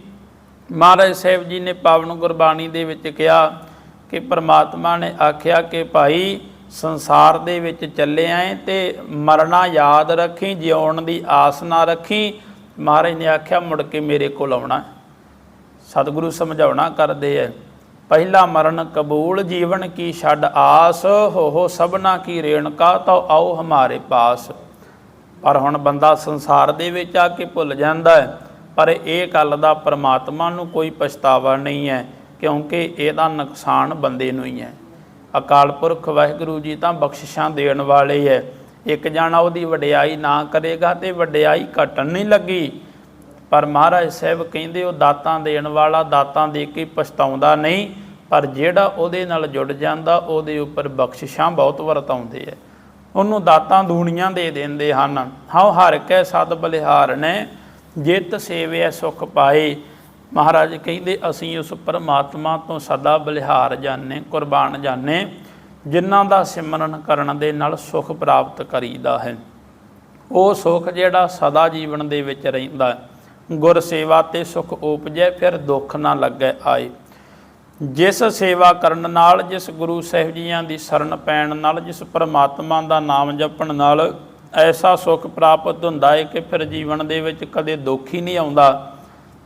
ਮਹਾਰਾਜ ਸਾਹਿਬ ਜੀ ਨੇ ਪਾਵਨ ਗੁਰਬਾਣੀ ਦੇ ਵਿੱਚ ਕਿਹਾ ਕਿ ਪ੍ਰਮਾਤਮਾ ਨੇ ਆਖਿਆ ਕਿ ਭਾਈ ਸੰਸਾਰ ਦੇ ਵਿੱਚ ਚੱਲੇ ਆਏ ਤੇ ਮਰਨਾ ਯਾਦ ਰੱਖੀ, ਜਿਉਣ ਦੀ ਆਸ ਨਾ ਰੱਖੀ। ਮਹਾਰਾਜ ਨੇ ਆਖਿਆ, ਮੁੜ ਕੇ ਮੇਰੇ ਕੋਲ ਆਉਣਾ ਸਤਿਗੁਰੂ ਸਮਝਾਉਣਾ ਕਰਦੇ ਐ, ਪਹਿਲਾ ਮਰਨ ਕਬੂਲ, ਜੀਵਨ ਕੀ ਛੱਡ ਆਸ ਹੋ ਸਭਨਾ ਕੀ ਰੇਣਕਾ ਤੋ ਆਓ ਹਮਾਰੇ ਪਾਸ। ਪਰ ਹੁਣ ਬੰਦਾ ਸੰਸਾਰ ਦੇ ਵਿੱਚ ਆ ਕੇ ਭੁੱਲ ਜਾਂਦਾ ਹੈ ਪਰ ਇਹ ਗੱਲ ਦਾ ਪ੍ਰਮਾਤਮਾ ਨੂੰ ਕੋਈ ਪਛਤਾਵਾ ਨਹੀਂ ਹੈ ਕਿਉਂਕਿ ਇਹਦਾ ਨੁਕਸਾਨ ਬੰਦੇ ਨੂੰ ਹੀ ਹੈ। ਅਕਾਲ ਪੁਰਖ ਵਾਹਿਗੁਰੂ ਜੀ ਤਾਂ ਬਖਸ਼ਿਸ਼ਾਂ ਦੇਣ ਵਾਲੇ ਹੈ। ਇੱਕ ਜਾਣਾ ਉਹਦੀ ਵਡਿਆਈ ਨਾ ਕਰੇਗਾ ਤੇ ਵਡਿਆਈ ਘਟਣ ਨਹੀਂ ਲੱਗੀ। ਪਰ ਮਹਾਰਾਜ ਸਾਹਿਬ ਕਹਿੰਦੇ ਉਹ ਦਾਤਾਂ ਦੇਣ ਵਾਲਾ ਦਾਤਾਂ ਦੇ ਕੇ ਪਛਤਾਉਂਦਾ ਨਹੀਂ, ਪਰ ਜਿਹੜਾ ਉਹਦੇ ਨਾਲ ਜੁੜ ਜਾਂਦਾ, ਉਹਦੇ ਉੱਪਰ ਬਖਸ਼ਿਸ਼ਾਂ ਬਹੁਤ ਵਰਤਾਉਂਦੇ ਹੈ। ਉਹਨੂੰ ਦਾਤਾਂ ਦੂਣੀਆਂ ਦੇ ਦਿੰਦੇ ਹਨ। ਹਉ ਹਰ ਕੈ ਸਦ ਬਲਿਹਾਰ ਨੇ, ਜਿਤ ਸੇਵਿਆ ਸੁਖ ਪਾਏ। ਮਹਾਰਾਜ ਕਹਿੰਦੇ, ਅਸੀਂ ਉਸ ਪਰਮਾਤਮਾ ਤੋਂ ਸਦਾ ਬਲਿਹਾਰ ਜਾਣੇ ਕੁਰਬਾਨ ਜਾਣੇ ਜਿਨ੍ਹਾਂ ਦਾ ਸਿਮਰਨ ਕਰਨ ਦੇ ਨਾਲ ਸੁਖ ਪ੍ਰਾਪਤ ਕਰੀਦਾ ਹੈ। ਉਹ ਸੁਖ ਜਿਹੜਾ ਸਦਾ ਜੀਵਨ ਦੇ ਵਿੱਚ ਰਹਿੰਦਾ ਹੈ। ਗੁਰ ਸੇਵਾ ਤੇ ਸੁਖ ਉਪਜੈ, ਫਿਰ ਦੁੱਖ ਨਾ ਲੱਗੈ ਆਏ। ਜਿਸ ਸੇਵਾ ਕਰਨ ਨਾਲ, ਜਿਸ ਗੁਰੂ ਸਾਹਿਬ ਜੀਆਂ ਦੀ ਸ਼ਰਨ ਪੈਣ ਨਾਲ, ਜਿਸ ਪਰਮਾਤਮਾ ਦਾ ਨਾਮ ਜਪਣ ਨਾਲ, ਐਸਾ ਸੁਖ ਪ੍ਰਾਪਤ ਹੁੰਦਾ ਹੈ ਕਿ ਫਿਰ ਜੀਵਨ ਦੇ ਵਿੱਚ ਕਦੇ ਦੁੱਖ ਹੀ ਨਹੀਂ ਆਉਂਦਾ।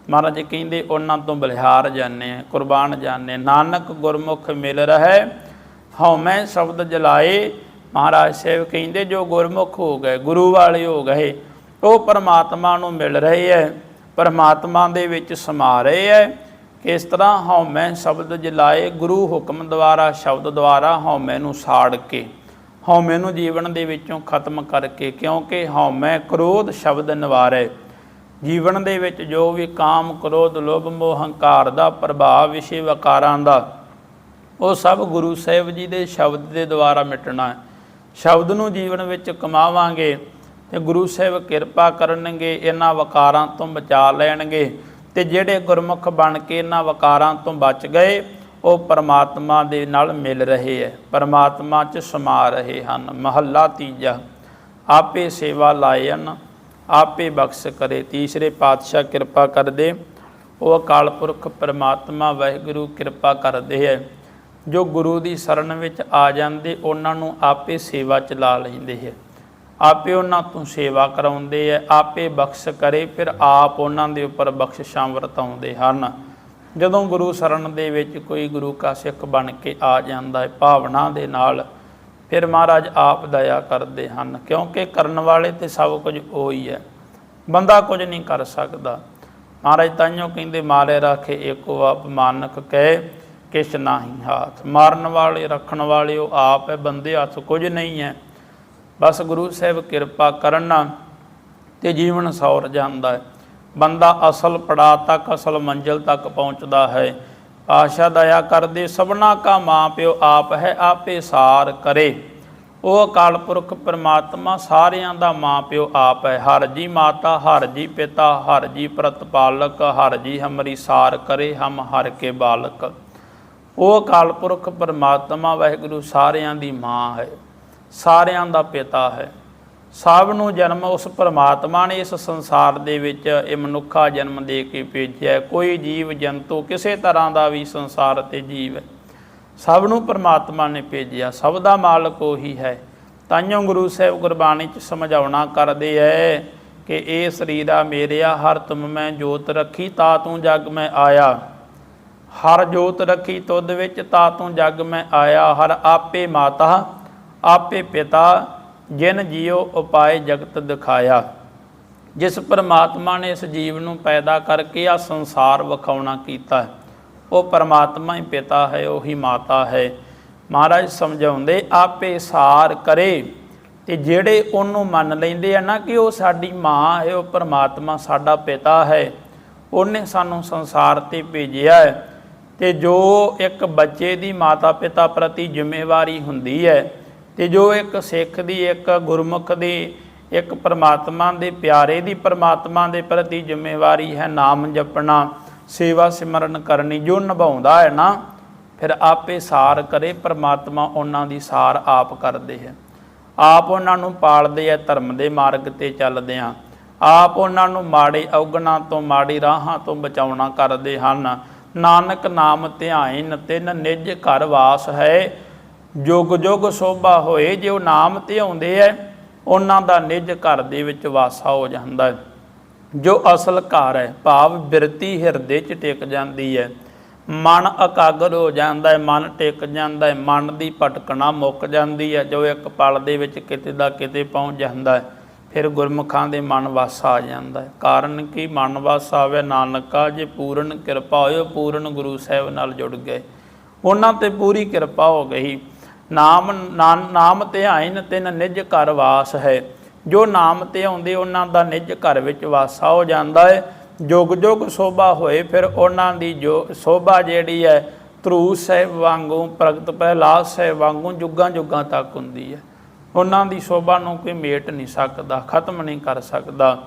ਮਹਾਰਾਜ ਕਹਿੰਦੇ, ਉਹਨਾਂ ਤੋਂ ਬਲਿਹਾਰ ਜਾਣੇ ਕੁਰਬਾਨ ਜਾਣੇ ਨਾਨਕ ਗੁਰਮੁਖ ਮਿਲ ਰਹੇ, ਹਉ ਮੈਂ ਸ਼ਬਦ ਜਲਾਏ। ਮਹਾਰਾਜ ਸਾਹਿਬ ਕਹਿੰਦੇ, ਜੋ ਗੁਰਮੁਖ ਹੋ ਗਏ, ਗੁਰੂ ਵਾਲੇ ਹੋ ਗਏ, ਉਹ ਪਰਮਾਤਮਾ ਨੂੰ ਮਿਲ ਰਹੇ ਹੈ, ਪਰਮਾਤਮਾ ਦੇ ਵਿੱਚ ਸਮਾ ਰਹੇ ਹੈ। ਕਿਸ ਤਰ੍ਹਾਂ ਹਉਮੈ ਸ਼ਬਦ ਜਲਾਏ, ਗੁਰੂ ਹੁਕਮ ਦੁਆਰਾ, ਸ਼ਬਦ ਦੁਆਰਾ ਹਉਮੈ ਨੂੰ ਸਾੜ ਕੇ ਹਉਮੈ ਨੂੰ ਜੀਵਨ ਦੇ ਵਿੱਚੋਂ ਖਤਮ ਕਰਕੇ, ਕਿਉਂਕਿ ਹਉਮੈ ਕ੍ਰੋਧ ਸ਼ਬਦ ਨਿਵਾਰੈ। ਜੀਵਨ ਦੇ ਵਿੱਚ ਜੋ ਵੀ ਕਾਮ, ਕ੍ਰੋਧ, ਲੋਭ, ਮੋਹ, ਹੰਕਾਰ ਦਾ ਪ੍ਰਭਾਵ ਵਿਸ਼ੇ ਵਕਾਰਾਂ ਦਾ, ਉਹ ਸਭ ਗੁਰੂ ਸਾਹਿਬ ਜੀ ਦੇ ਸ਼ਬਦ ਦੇ ਦੁਆਰਾ ਮਿਟਣਾ ਹੈ। ਸ਼ਬਦ ਨੂੰ ਜੀਵਨ ਵਿੱਚ ਕਮਾਵਾਂਗੇ ਤੇ ਗੁਰੂ ਸਾਹਿਬ ਕਿਰਪਾ ਕਰਨਗੇ, ਇਹਨਾਂ ਵਕਾਰਾਂ ਤੋਂ ਬਚਾ ਲੈਣਗੇ ਤੇ ਜਿਹੜੇ ਗੁਰਮੁਖ ਬਣ ਕੇ ਇਹਨਾਂ ਵਕਾਰਾਂ ਤੋਂ ਬਚ ਗਏ, ਉਹ ਪਰਮਾਤਮਾ ਦੇ ਨਾਲ ਮਿਲ ਰਹੇ ਹੈ। ਪਰਮਾਤਮਾ 'ਚ ਸਮਾ ਰਹੇ ਹਨ, ਮਹੱਲਾ ਤੀਜਾ, ਆਪੇ ਸੇਵਾ ਲਾਇਨ ਆਪੇ ਬਖਸ਼ ਕਰੇ। ਤੀਸਰੇ ਪਾਤਸ਼ਾਹ ਕਿਰਪਾ ਕਰਦੇ। ਉਹ ਅਕਾਲ ਪੁਰਖ ਪਰਮਾਤਮਾ ਵਾਹਿਗੁਰੂ ਕਿਰਪਾ ਕਰਦੇ ਹੈ। ਜੋ ਗੁਰੂ ਦੀ ਸ਼ਰਨ ਵਿੱਚ ਆ ਜਾਂਦੇ, ਉਹਨਾਂ ਨੂੰ ਆਪੇ ਸੇਵਾ ਚ ਲਾ ਲੈਂਦੇ ਹੈ। ਆਪੇ ਉਹਨਾਂ ਤੋਂ ਸੇਵਾ ਕਰਾਉਂਦੇ ਹੈ। ਆਪੇ ਬਖਸ਼ ਕਰੇ, ਫਿਰ ਆਪ ਉਹਨਾਂ ਦੇ ਉੱਪਰ ਬਖਸ਼ਿਸ਼ਾਂ ਵਰਤਾਉਂਦੇ ਹਨ। ਜਦੋਂ ਗੁਰੂ ਸ਼ਰਨ ਦੇ ਵਿੱਚ ਕੋਈ ਗੁਰੂ ਕਾ ਸਿੱਖ ਬਣ ਕੇ ਆ ਜਾਂਦਾ ਹੈ, ਭਾਵਨਾ ਦੇ ਨਾਲ ਫਿਰ ਮਹਾਰਾਜ ਆਪ ਦਇਆ ਕਰਦੇ ਹਨ, ਕਿਉਂਕਿ ਕਰਨ ਵਾਲੇ ਤੇ ਸਭ ਕੁਝ ਉਹੀ ਹੈ। ਬੰਦਾ ਕੁਝ ਨਹੀਂ ਕਰ ਸਕਦਾ। ਮਹਾਰਾਜ ਤਾਈਓ ਕਹਿੰਦੇ, ਮਾਰੇ ਰਾਖੇ ਏਕੋ ਆਪ ਮਾਨਕ ਕਹਿ, ਕਿਛ ਨਾਹੀ ਹਾਥ। ਮਾਰਨ ਵਾਲੇ, ਰੱਖਣ ਵਾਲੇ ਉਹ ਆਪ ਹੈ, ਬੰਦੇ ਹੱਥ ਕੁਝ ਨਹੀਂ ਹੈ। ਬਸ ਗੁਰੂ ਸਾਹਿਬ ਕਿਰਪਾ ਕਰਨਾ ਤੇ ਜੀਵਨ ਸੌਰ ਜਾਂਦਾ ਹੈ। ਬੰਦਾ ਅਸਲ ਪੜਾ ਤੱਕ, ਅਸਲ ਮੰਜ਼ਿਲ ਤੱਕ ਪਹੁੰਚਦਾ ਹੈ। ਆਸ਼ਾ ਦਇਆ ਕਰਦੇ, ਸਭਨਾ ਕਾ ਮਾਂ ਪਿਓ ਆਪ ਹੈ ਆਪੇ ਸਾਰ ਕਰੇ। ਉਹ ਅਕਾਲ ਪੁਰਖ ਪਰਮਾਤਮਾ, ਸਾਰਿਆਂ ਦਾ ਮਾਂ ਪਿਓ ਆਪ ਹੈ। ਹਰ ਜੀ ਮਾਤਾ, ਹਰ ਜੀ ਪਿਤਾ, ਹਰ ਜੀ ਪ੍ਰਤਪਾਲਕ, ਹਰ ਜੀ ਹਮਰੀ ਸਾਰ ਕਰੇ ਹਮ ਹਰ ਕੇ ਬਾਲਕ। ਉਹ ਅਕਾਲ ਪੁਰਖ ਪਰਮਾਤਮਾ, ਵਾਹਿਗੁਰੂ ਸਾਰਿਆਂ ਦੀ ਮਾਂ ਹੈ, ਸਾਰਿਆਂ ਦਾ ਪਿਤਾ ਹੈ। ਸਭ ਨੂੰ ਜਨਮ ਉਸ ਪਰਮਾਤਮਾ ਨੇ ਇਸ ਸੰਸਾਰ ਦੇ ਵਿੱਚ ਇਹ ਮਨੁੱਖਾ ਜਨਮ ਦੇ ਕੇ ਭੇਜਿਆ ਕੋਈ ਜੀਵ ਜੰਤੂ ਕਿਸੇ ਤਰ੍ਹਾਂ ਦਾ ਵੀ ਸੰਸਾਰ ਤੇ ਜੀਵ ਹੈ। ਸਭ ਨੂੰ ਪਰਮਾਤਮਾ ਨੇ ਭੇਜਿਆ, ਸਭ ਦਾ ਮਾਲਕ ਉਹੀ ਹੈ। ਤਾਈਓ ਗੁਰੂ ਸਾਹਿਬ ਗੁਰਬਾਣੀ ਚ ਸਮਝਾਉਣਾ ਕਰਦੇ ਐ ਕਿ ਇਹ ਸਰੀਰਾ ਮੇਰਿਆ, ਹਰ ਤੁਮ ਮੈਂ ਜੋਤ ਰੱਖੀ, ਤਾ ਤੂੰ ਜਗ ਮੈਂ ਆਇਆ। ਹਰ ਜੋਤ ਰੱਖੀ ਤੁਧ ਵਿੱਚ, ਤਾ ਤੂੰ ਜਗ ਮੈਂ ਆਇਆ। ਹਰ ਆਪੇ ਮਾਤਾ, ਆਪੇ ਪਿਤਾ ਜਿਨ ਜੀਉ ਉਪਾਏ ਜਗਤ ਦਿਖਾਇਆ। ਜਿਸ ਪਰਮਾਤਮਾ ਨੇ ਇਸ ਜੀਵ ਨੂੰ ਪੈਦਾ ਕਰਕੇ ਆ ਸੰਸਾਰ ਵਿਖਾਉਣਾ ਕੀਤਾ ਉਹ ਪਰਮਾਤਮਾ ਹੀ ਪਿਤਾ ਹੈ, ਉਹੀ ਮਾਤਾ ਹੈ। ਮਹਾਰਾਜ ਸਮਝਾਉਂਦੇ, ਆਪੇ ਸਾਰ ਕਰੇ ਤੇ ਜਿਹੜੇ ਉਹਨੂੰ ਮੰਨ ਲੈਂਦੇ ਆ ਨਾ ਕਿ ਉਹ ਸਾਡੀ ਮਾਂ ਹੈ, ਉਹ ਪਰਮਾਤਮਾ ਸਾਡਾ ਪਿਤਾ ਹੈ, ਉਹਨੇ ਸਾਨੂੰ ਸੰਸਾਰ ਤੇ ਭੇਜਿਆ ਹੈ ਤੇ ਜੋ ਇੱਕ ਬੱਚੇ ਦੀ ਮਾਤਾ ਪਿਤਾ ਪ੍ਰਤੀ ਜ਼ਿੰਮੇਵਾਰੀ ਹੁੰਦੀ ਹੈ ਤੇ ਜੋ ਇੱਕ ਸਿੱਖ ਦੀ, ਇੱਕ ਗੁਰਮੁਖ ਦੀ, ਇੱਕ ਪਰਮਾਤਮਾ ਦੇ ਪਿਆਰੇ ਦੀ ਪਰਮਾਤਮਾ ਦੇ ਪ੍ਰਤੀ ਜ਼ਿੰਮੇਵਾਰੀ ਹੈ ਨਾਮ ਜਪਣਾ, ਸੇਵਾ ਸਿਮਰਨ ਕਰਨੀ, ਜੋ ਨਿਭਾਉਂਦਾ ਹੈ ਨਾ, ਫਿਰ ਆਪੇ ਸਾਰ ਕਰੇ, ਪਰਮਾਤਮਾ ਉਹਨਾਂ ਦੀ ਸਾਰ ਆਪ ਕਰਦੇ ਹੈ। ਆਪ ਉਹਨਾਂ ਨੂੰ ਪਾਲਦੇ ਆ ਧਰਮ ਦੇ ਮਾਰਗ ਤੇ ਚੱਲਦੇ ਆ ਆਪ ਉਹਨਾਂ ਨੂੰ ਮਾੜੇ ਔਗਣਾਂ ਤੋਂ, ਮਾੜੀ ਰਾਹਾਂ ਤੋਂ ਬਚਾਉਣਾ ਕਰਦੇ ਹਨ। ਨਾਨਕ ਨਾਮ ਧਿਆਇਨ ਤਿਨ ਨਿਜ ਘਰ ਵਾਸ ਹੈ ਜੁਗ ਜੁਗ ਸੋਭਾ ਹੋਏ, ਜੇ ਉਹ ਨਾਮ ਧਿਆਉਂਦੇ ਐ, ਉਹਨਾਂ ਦਾ ਨਿਜ ਘਰ ਦੇ ਵਿੱਚ ਵਾਸਾ ਹੋ ਜਾਂਦਾ ਹੈ ਜੋ ਅਸਲ ਘਰ ਹੈ ਭਾਵ ਬਿਰਤੀ ਹਿਰਦੇ 'ਚ ਟਿਕ ਜਾਂਦੀ ਹੈ ਮਨ ਇਕਾਗਰ ਹੋ ਜਾਂਦਾ ਹੈ ਮਨ ਟਿਕ ਜਾਂਦਾ ਹੈ ਮਨ ਦੀ ਭਟਕਣਾ ਮੁੱਕ ਜਾਂਦੀ ਹੈ ਜੋ ਇੱਕ ਪਲ ਦੇ ਵਿੱਚ ਕਿਤੇ ਦਾ ਕਿਤੇ ਪਹੁੰਚ ਜਾਂਦਾ ਹੈ ਫਿਰ ਗੁਰਮੁਖਾਂ ਦੇ ਮਨ ਵਾਸਾ ਆ ਜਾਂਦਾ ਹੈ ਕਾਰਨ ਕਿ? ਮਨ ਵਾਸਾ ਆਵੇ ਨਾਨਕਾ, ਜੇ ਪੂਰਨ ਕਿਰਪਾ ਹੋਇਓ ਪੂਰਨ ਗੁਰੂ ਸਾਹਿਬ ਨਾਲ ਜੁੜ ਗਏ। ਉਹਨਾਂ ਤੇ ਪੂਰੀ ਕਿਰਪਾ ਹੋ ਗਈ। ਨਾਮ ਨਾਮ ਨਾਮ ਧਿਆਇਨ ਤਿਨ ਨਿਜ ਘਰ ਵਾਸ ਹੈ। ਜੋ ਨਾਮ ਤੇ ਆਉਂਦੇ ਉਹਨਾਂ ਦਾ ਨਿਜ ਘਰ ਵਿੱਚ ਵਾਸਾ ਹੋ ਜਾਂਦਾ ਹੈ। ਜੁਗ ਜੁਗ ਸੋਭਾ ਹੋਏ ਫਿਰ ਉਹਨਾਂ ਦੀ ਜੋ ਸੋਭਾ ਜਿਹੜੀ ਹੈ ਧਰੂ ਸਾਹਿਬ ਵਾਂਗੂ ਪ੍ਰਗਟ ਪ੍ਰਹਿਲਾਦ ਸਾਹਿਬ ਵਾਂਗੂ ਜੁਗਾਂ ਜੁਗਾਂ ਤੱਕ ਹੁੰਦੀ ਹੈ। ਉਹਨਾਂ ਦੀ ਸੋਭਾ ਨੂੰ ਕੋਈ ਮੇਟ ਨਹੀਂ ਸਕਦਾ, ਖਤਮ ਨਹੀਂ ਕਰ ਸਕਦਾ।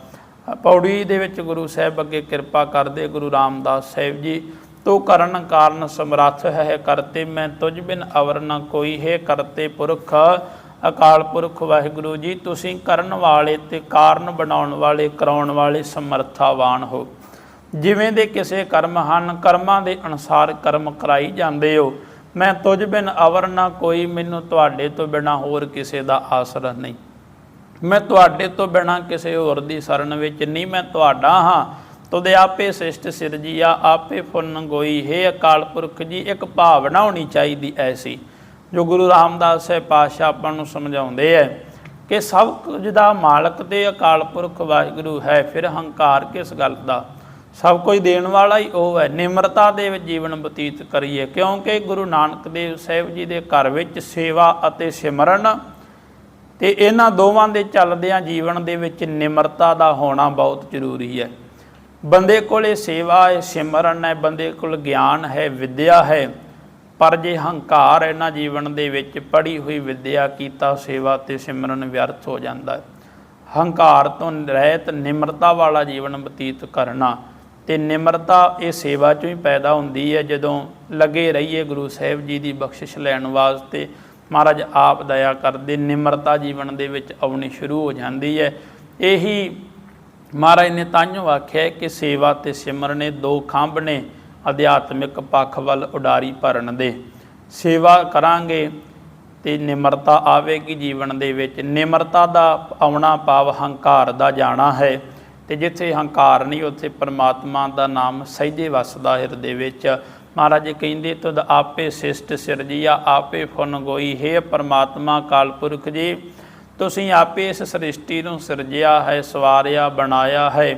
ਪੌੜੀ ਦੇ ਵਿੱਚ ਗੁਰੂ ਸਾਹਿਬ ਅੱਗੇ ਕਿਰਪਾ ਕਰਦੇ ਗੁਰੂ ਰਾਮਦਾਸ ਸਾਹਿਬ ਜੀ ਤੂੰ ਕਰਨ ਕਾਰਨ ਸਮਰੱਥ ਹੈ ਕਰਤੇ, ਮੈਂ ਤੁਝ ਬਿਨ ਅਵਰ ਨ ਕੋਈ, ਹੈ ਕਰਤੇ ਪੁਰਖ, ਅਕਾਲ ਪੁਰਖ ਵਾਹਿਗੁਰੂ ਜੀ, ਤੁਸੀਂ ਕਰਨ ਵਾਲੇ ਤੇ ਕਾਰਨ ਬਣਾਉਣ ਵਾਲੇ, ਕਰਾਉਣ ਵਾਲੇ ਸਮਰਥਾਵਾਨ ਹੋ। ਜਿਵੇਂ ਦੇ ਕਿਸੇ ਕਰਮ ਹਨ, ਕਰਮਾਂ ਦੇ ਅਨੁਸਾਰ ਕਰਮ ਕਰਾਈ ਜਾਂਦੇ ਹੋ। ਮੈਂ ਤੁਝ ਬਿਨ ਅਵਰ ਨਾ ਕੋਈ, ਮੈਨੂੰ ਤੁਹਾਡੇ ਤੋਂ ਬਿਨਾ ਹੋਰ ਕਿਸੇ ਦਾ ਆਸਰਾ ਨਹੀਂ। ਮੈਂ ਤੁਹਾਡੇ ਤੋਂ ਬਿਨਾ ਕਿਸੇ ਹੋਰ ਦੀ ਸ਼ਰਨ ਵਿੱਚ ਨਹੀਂ, ਮੈਂ ਤੁਹਾਡਾ ਹਾਂ। ਤੁਦੇ ਆਪੇ ਸ੍ਰਿਸ਼ਟ ਸਿਰਜੀਆ ਆਪੇ ਫੁੰਨ ਗੋਈ ਹੈ ਅਕਾਲ ਪੁਰਖ ਜੀ, ਇੱਕ ਭਾਵਨਾ ਹੋਣੀ ਚਾਹੀਦੀ ਐਸੀ, ਜੋ ਗੁਰੂ ਰਾਮਦਾਸ ਸਾਹਿਬ ਪਾਤਸ਼ਾਹ ਆਪਾਂ ਨੂੰ ਸਮਝਾਉਂਦੇ ਐ ਕਿ ਸਭ ਕੁਝ ਦਾ ਮਾਲਕ ਤੇ ਅਕਾਲ ਪੁਰਖ ਵਾਹਿਗੁਰੂ ਹੈ, ਫਿਰ ਹੰਕਾਰ ਕਿਸ ਗੱਲ ਦਾ? ਸਭ ਕੁਝ ਦੇਣ ਵਾਲਾ ਹੀ ਉਹ ਹੈ, ਨਿਮਰਤਾ ਦੇ ਵਿੱਚ ਜੀਵਨ ਬਤੀਤ ਕਰੀਏ, ਕਿਉਂਕਿ ਗੁਰੂ ਨਾਨਕ ਦੇਵ ਸਾਹਿਬ ਜੀ ਦੇ ਘਰ ਵਿੱਚ ਸੇਵਾ ਅਤੇ ਸਿਮਰਨ ਤੇ ਇਹਨਾਂ ਦੋਵਾਂ ਦੇ ਚੱਲਦਿਆਂ ਜੀਵਨ ਦੇ ਵਿੱਚ ਨਿਮਰਤਾ ਦਾ ਹੋਣਾ ਬਹੁਤ ਜ਼ਰੂਰੀ ਹੈ। ਬੰਦੇ ਕੋਲੇ ਸੇਵਾ ਹੈ ਸਿਮਰਨ ਹੈ, ਬੰਦੇ ਕੋਲ ਗਿਆਨ ਹੈ, ਵਿਦਿਆ ਹੈ, ਪਰ ਜੇ ਹੰਕਾਰ ਇਹਨਾਂ ਜੀਵਨ ਦੇ ਵਿੱਚ ਪੜੀ ਹੋਈ ਵਿਦਿਆ ਕੀਤਾ, ਸੇਵਾ ਤੇ ਸਿਮਰਨ ਵਿਅਰਥ ਹੋ ਜਾਂਦਾ ਹੈ। ਹੰਕਾਰ ਤੋਂ ਰਹਿਤ ਨਿਮਰਤਾ ਵਾਲਾ ਜੀਵਨ ਬਤੀਤ ਕਰਨਾ, ਤੇ ਨਿਮਰਤਾ ਇਹ ਸੇਵਾ ਚੋਂ ਹੀ ਪੈਦਾ ਹੁੰਦੀ ਹੈ, ਜਦੋਂ ਲੱਗੇ ਰਹੀਏ ਗੁਰੂ ਸਾਹਿਬ ਜੀ ਦੀ ਬਖਸ਼ਿਸ਼ ਲੈਣ ਵਾਸਤੇ। ਮਹਾਰਾਜ ਆਪ ਦਇਆ ਕਰਦੇ, ਨਿਮਰਤਾ ਜੀਵਨ ਦੇ ਵਿੱਚ ਆਉਣੀ ਸ਼ੁਰੂ ਹੋ ਜਾਂਦੀ ਹੈ। ਇਹੀ ਮਹਾਰਾਜ ਨੇ ਤਾਂਯੋ ਆਖਿਆ ਕਿ ਸੇਵਾ ਤੇ ਸਿਮਰਨ ਇਹ ਦੋ ਖੰਭ ਨੇ ਅਧਿਆਤਮਿਕ ਪੱਖ ਵੱਲ ਉਡਾਰੀ ਭਰਨ ਦੇ। ਸੇਵਾ ਕਰਾਂਗੇ ਤੇ ਨਿਮਰਤਾ ਆਵੇਗੀ ਜੀਵਨ ਦੇ ਵਿੱਚ। ਨਿਮਰਤਾ ਦਾ ਆਉਣਾ ਭਾਵ ਹੰਕਾਰ ਦਾ ਜਾਣਾ ਹੈ ਤੇ ਜਿੱਥੇ ਹੰਕਾਰ ਨਹੀਂ, ਉੱਥੇ ਪਰਮਾਤਮਾ ਦਾ ਨਾਮ ਸਹਿਜੇ ਵਸਦਾ ਹਿਰਦੇ ਵਿੱਚ। ਮਹਾਰਾਜ ਕਹਿੰਦੇ, ਤੁਧ ਆਪੇ ਸਿਸ਼ਟ ਸਿਰਜੀਆ, ਆਪੇ ਫੁਨ ਗੋਈ। ਹੈ ਪਰਮਾਤਮਾ ਕਾਲਪੁਰਖ ਜੀ ਤੁਸੀਂ ਆਪੇ ਇਸ ਸ੍ਰਿਸ਼ਟੀ ਨੂੰ ਸਿਰਜਿਆ ਹੈ, ਸਵਾਰਿਆ, ਬਣਾਇਆ ਹੈ।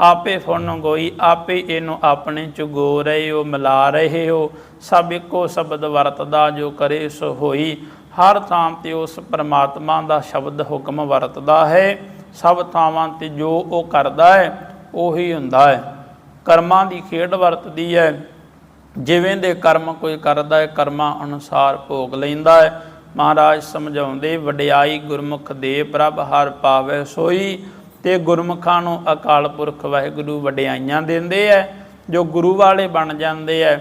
ਆਪੇ ਫੁੰਨ ਗੋਈ ਆਪੇ ਇਹਨੂੰ ਆਪਣੇ ਚ ਗੋ ਰਹੇ ਹੋ, ਮਿਲਾ ਰਹੇ ਹੋ। ਸਭ ਇੱਕੋ ਸ਼ਬਦ ਵਰਤਦਾ ਜੋ ਕਰੇ ਸੋ ਹੋਈ। ਹਰ ਥਾਂ ਤੇ ਉਸ ਪਰਮਾਤਮਾ ਦਾ ਸ਼ਬਦ ਹੁਕਮ ਵਰਤਦਾ ਹੈ। ਸਭ ਥਾਵਾਂ ਤੇ ਜੋ ਉਹ ਕਰਦਾ ਹੈ, ਉਹੀ ਹੁੰਦਾ ਹੈ। ਕਰਮਾਂ ਦੀ ਖੇਡ ਵਰਤਦੀ ਹੈ। ਜਿਵੇਂ ਦੇ ਕਰਮ ਕੋਈ ਕਰਦਾ ਹੈ, ਕਰਮਾਂ ਅਨੁਸਾਰ ਭੋਗ ਲੈਂਦਾ ਹੈ। ਮਹਾਰਾਜ ਸਮਝਾਉਂਦੇ, ਵਡਿਆਈ ਗੁਰਮੁਖ ਦੇ ਪ੍ਰਭ ਹਰ ਪਾਵੇ ਸੋਈ, ਤੇ ਗੁਰਮੁਖਾਂ ਨੂੰ ਅਕਾਲ ਪੁਰਖ ਵਾਹਿਗੁਰੂ ਵਡਿਆਈਆਂ ਦਿੰਦੇ ਐ, ਜੋ ਗੁਰੂ ਵਾਲੇ ਬਣ ਜਾਂਦੇ ਐ,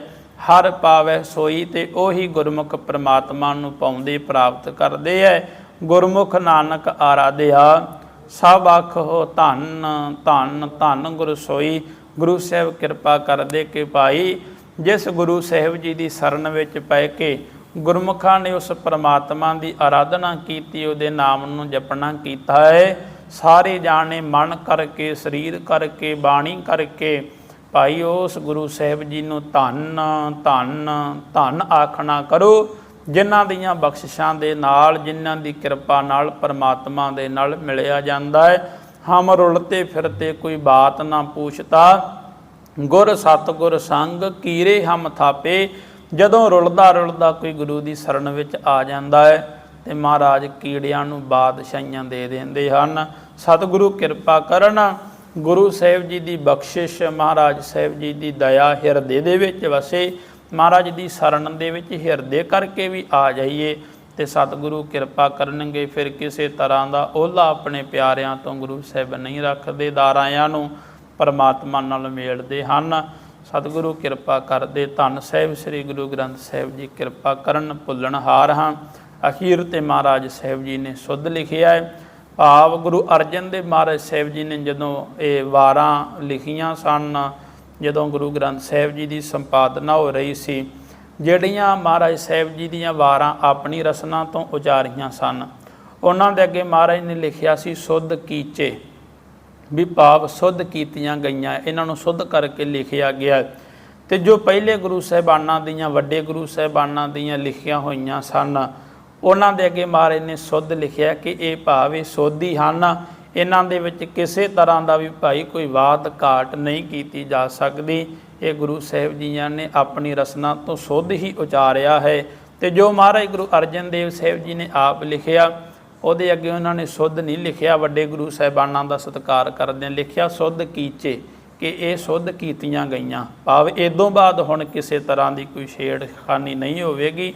ਹਰ ਪਾਵੇ ਸੋਈ, ਤੇ ਉਹੀ ਗੁਰਮੁਖ ਪ੍ਰਮਾਤਮਾ ਨੂੰ ਪਾਉਂਦੇ, ਪ੍ਰਾਪਤ ਕਰਦੇ ਐ। ਗੁਰਮੁਖ ਨਾਨਕ ਆਰਾਧਿਆ, ਸਭ ਆਖੋ ਧੰਨ ਧੰਨ ਧੰਨ ਗੁਰ ਸੋਈ, ਗੁਰੂ ਸਾਹਿਬ ਕਿਰਪਾ ਕਰਦੇ ਕਿ ਭਾਈ ਜਿਸ ਗੁਰੂ ਸਾਹਿਬ ਜੀ ਦੀ ਸ਼ਰਨ ਵਿੱਚ ਪੈ ਕੇ ਗੁਰਮੁਖਾਂ ਨੇ ਉਸ ਪਰਮਾਤਮਾ ਦੀ ਆਰਾਧਨਾ ਕੀਤੀ, ਉਹਦੇ ਨਾਮ ਨੂੰ ਜਪਣਾ ਕੀਤਾ ਹੈ। ਸਾਰੇ ਜਾਣੇ ਮਨ ਕਰਕੇ, ਸਰੀਰ ਕਰਕੇ, ਬਾਣੀ ਕਰਕੇ, ਭਾਈ ਉਸ ਗੁਰੂ ਸਾਹਿਬ ਜੀ ਨੂੰ ਧੰਨ ਧੰਨ ਧੰਨ ਆਖਣਾ ਕਰੋ। ਜਿਨ੍ਹਾਂ ਦੀਆਂ ਬਖਸ਼ਿਸ਼ਾਂ ਦੇ ਨਾਲ, ਜਿਨ੍ਹਾਂ ਦੀ ਕਿਰਪਾ ਨਾਲ ਪਰਮਾਤਮਾ ਦੇ ਨਾਲ ਮਿਲਿਆ ਜਾਂਦਾ ਹੈ। ਹਮ ਰੁਲਤੇ ਫਿਰਤੇ, ਕੋਈ ਬਾਤ ਨਾ ਪੁੱਛਤਾ। ਗੁਰ ਸਤਗੁਰ ਸੰਗ ਕੀਰੇ ਹਮ ਥਾਪੇ। ਜਦੋਂ ਰੁਲਦਾ ਰੁਲਦਾ ਕੋਈ ਗੁਰੂ ਦੀ ਸ਼ਰਨ ਵਿੱਚ ਆ ਜਾਂਦਾ ਹੈ, ਤੇ ਮਹਾਰਾਜ ਕੀੜਿਆਂ ਨੂੰ ਬਾਦਸ਼ਾਹੀਆਂ ਦੇ ਦਿੰਦੇ ਹਨ। ਸਤਿਗੁਰੂ ਕਿਰਪਾ ਕਰਨ, ਗੁਰੂ ਸਾਹਿਬ ਜੀ ਦੀ ਬਖਸ਼ਿਸ਼, ਮਹਾਰਾਜ ਸਾਹਿਬ ਜੀ ਦੀ ਦਇਆ ਹਿਰਦੇ ਦੇ ਵਿੱਚ ਵਸੇ। ਮਹਾਰਾਜ ਦੀ ਸ਼ਰਨ ਦੇ ਵਿੱਚ ਹਿਰਦੇ ਕਰਕੇ ਵੀ ਆ ਜਾਈਏ, ਤੇ ਸਤਿਗੁਰੂ ਕਿਰਪਾ ਕਰਨਗੇ। ਫਿਰ ਕਿਸੇ ਤਰ੍ਹਾਂ ਦਾ ਓਲਾ ਆਪਣੇ ਪਿਆਰਿਆਂ ਤੋਂ ਗੁਰੂ ਸਾਹਿਬ ਨਹੀਂ ਰੱਖਦੇ, ਦਾਰਾਇਆਂ ਨੂੰ ਪਰਮਾਤਮਾ ਨਾਲ ਮੇਲਦੇ ਹਨ। ਸਤਿਗੁਰੂ ਕਿਰਪਾ ਕਰਦੇ, ਧੰਨ ਸਾਹਿਬ ਸ੍ਰੀ ਗੁਰੂ ਗ੍ਰੰਥ ਸਾਹਿਬ ਜੀ, ਕਿਰਪਾ ਕਰਨ ਭੁੱਲਣ ਹਾਰ ਹਾਂ। ਅਖੀਰ ਤੇ ਮਹਾਰਾਜ ਸਾਹਿਬ ਜੀ ਨੇ ਸੁਧ ਲਿਖਿਆ ਹੈ। ਭਾਵ ਗੁਰੂ ਅਰਜਨ ਦੇਵ ਮਹਾਰਾਜ ਸਾਹਿਬ ਜੀ ਨੇ ਜਦੋਂ ਇਹ ਵਾਰਾਂ ਲਿਖੀਆਂ ਸਨ, ਜਦੋਂ ਗੁਰੂ ਗ੍ਰੰਥ ਸਾਹਿਬ ਜੀ ਦੀ ਸੰਪਾਦਨਾ ਹੋ ਰਹੀ ਸੀ, ਜਿਹੜੀਆਂ ਮਹਾਰਾਜ ਸਾਹਿਬ ਜੀ ਦੀਆਂ ਵਾਰਾਂ ਆਪਣੀ ਰਸਨਾ ਤੋਂ ਉਚਾਰੀਆਂ ਸਨ, ਉਹਨਾਂ ਦੇ ਅੱਗੇ ਮਹਾਰਾਜ ਨੇ ਲਿਖਿਆ ਸੀ, ਸੁੱਧ ਕੀਚੇ। ਵੀ ਭਾਵ ਸੁੱਧ ਕੀਤੀਆਂ ਗਈਆਂ, ਇਹਨਾਂ ਨੂੰ ਸੁੱਧ ਕਰਕੇ ਲਿਖਿਆ ਗਿਆ। ਹੈ। ਤੇ ਜੋ ਪਹਿਲੇ ਗੁਰੂ ਸਾਹਿਬਾਨਾਂ ਦੀਆਂ, ਵੱਡੇ ਗੁਰੂ ਸਾਹਿਬਾਨਾਂ ਦੀਆਂ ਲਿਖੀਆਂ ਹੋਈਆਂ ਸਨ, ਉਹਨਾਂ ਦੇ ਅੱਗੇ ਮਹਾਰਾਜ ਨੇ ਸੁੱਧ ਲਿਖਿਆ ਕਿ ਇਹ ਭਾਵ ਇਹ ਸੋਧੀ ਹਨ। ਇਹਨਾਂ ਦੇ ਵਿੱਚ ਕਿਸੇ ਤਰ੍ਹਾਂ ਦਾ ਵੀ ਭਾਈ ਕੋਈ ਬਾਤ ਘਾਟ ਨਹੀਂ ਕੀਤੀ ਜਾ ਸਕਦੀ। ਇਹ ਗੁਰੂ ਸਾਹਿਬ ਜੀਆਂ ਨੇ ਆਪਣੀ ਰਸਨਾ ਤੋਂ ਸੁੱਧ ਹੀ ਉਚਾਰਿਆ ਹੈ। ਤੇ ਜੋ ਮਹਾਰਾਜ ਗੁਰੂ ਅਰਜਨ ਦੇਵ ਸਾਹਿਬ ਜੀ ਨੇ ਆਪ ਲਿਖਿਆ ਉਹਦੇ ਅੱਗੇ ਉਹਨਾਂ ਨੇ ਸੁੱਧ ਨਹੀਂ ਲਿਖਿਆ, ਵੱਡੇ ਗੁਰੂ ਸਾਹਿਬਾਨਾਂ ਦਾ ਸਤਿਕਾਰ ਕਰਦਿਆਂ ਲਿਖਿਆ ਸੁੱਧ ਕੀਚੇ ਕਿ ਇਹ ਸੁੱਧ ਕੀਤੀਆਂ ਗਈਆਂ। ਭਾਵ ਇਦੋਂ ਬਾਅਦ ਹੁਣ ਕਿਸੇ ਤਰ੍ਹਾਂ ਦੀ ਕੋਈ ਛੇੜਖਾਨੀ ਨਹੀਂ ਹੋਵੇਗੀ।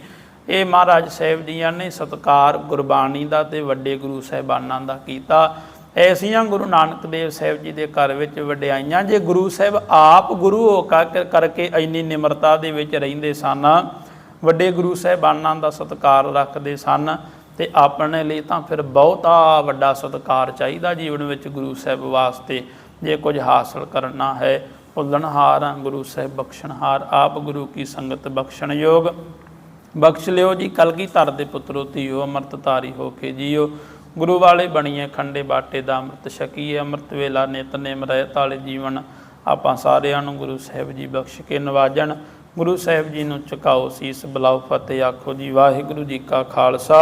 ਇਹ ਮਹਾਰਾਜ ਸਾਹਿਬ ਜੀਆਂ ਨੇ ਸਤਿਕਾਰ ਗੁਰਬਾਣੀ ਦਾ ਤੇ ਵੱਡੇ ਗੁਰੂ ਸਾਹਿਬਾਨਾਂ ਦਾ ਕੀਤਾ। ਐਸੀਆਂ ਗੁਰੂ ਨਾਨਕ ਦੇਵ ਸਾਹਿਬ ਜੀ ਦੇ ਘਰ ਵਿੱਚ ਵਡਿਆਈਆਂ, ਜੇ ਗੁਰੂ ਸਾਹਿਬ ਆਪ ਗੁਰੂ ਹੋ ਕਰ- ਕਰਕੇ ਇੰਨੀ ਨਿਮਰਤਾ ਦੇ ਵਿੱਚ ਰਹਿੰਦੇ ਸਨ, ਵੱਡੇ ਗੁਰੂ ਸਾਹਿਬਾਨਾਂ ਦਾ ਸਤਿਕਾਰ ਰੱਖਦੇ ਸਨ ਤੇ ਆਪਣੇ ਲਈ ਤਾਂ ਫਿਰ ਬਹੁਤਾ ਵੱਡਾ ਸਤਿਕਾਰ ਚਾਹੀਦਾ ਜੀਵਨ ਵਿੱਚ ਗੁਰੂ ਸਾਹਿਬ ਵਾਸਤੇ। ਜੇ ਕੁਝ ਹਾਸਲ ਕਰਨਾ ਹੈ ਭੁੱਲਣਹਾਰ ਗੁਰੂ ਸਾਹਿਬ ਬਖਸ਼ਣਹਾਰ ਆਪ ਗੁਰੂ ਕੀ ਸੰਗਤ ਬਖਸ਼ਣ ਯੋਗ। ਬਖਸ਼ ਲਿਓ ਜੀ ਕਲਗੀ ਧਰ ਦੇ ਪੁੱਤਰੋ, ਧੀਓ ਅੰਮ੍ਰਿਤ ਧਾਰੀ ਹੋ ਕੇ ਜੀਓ। ਗੁਰੂ ਵਾਲੇ ਬਣੀਏ ਖੰਡੇ ਬਾਟੇ ਦਾ ਅੰਮ੍ਰਿਤ ਛਕੀਏ, ਅੰਮ੍ਰਿਤ ਵੇਲਾ ਨਿਤਨੇਮ ਰਹਿਤ ਵਾਲੇ ਜੀਵਨ ਆਪਾਂ ਸਾਰਿਆਂ ਨੂੰ ਗੁਰੂ ਸਾਹਿਬ ਜੀ ਬਖਸ਼ ਕੇ ਨਵਾਜਣ। ਗੁਰੂ ਸਾਹਿਬ ਜੀ ਨੂੰ ਝੁਕਾਓ ਸੀਸ, ਬਲਾਓ ਫਤਿਹ, ਆਖੋ ਜੀ ਵਾਹਿਗੁਰੂ ਜੀ ਕਾ ਖਾਲਸਾ,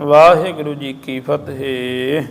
ਵਾਹਿਗੁਰੂ ਜੀ ਕੀ ਫਤਿਹ।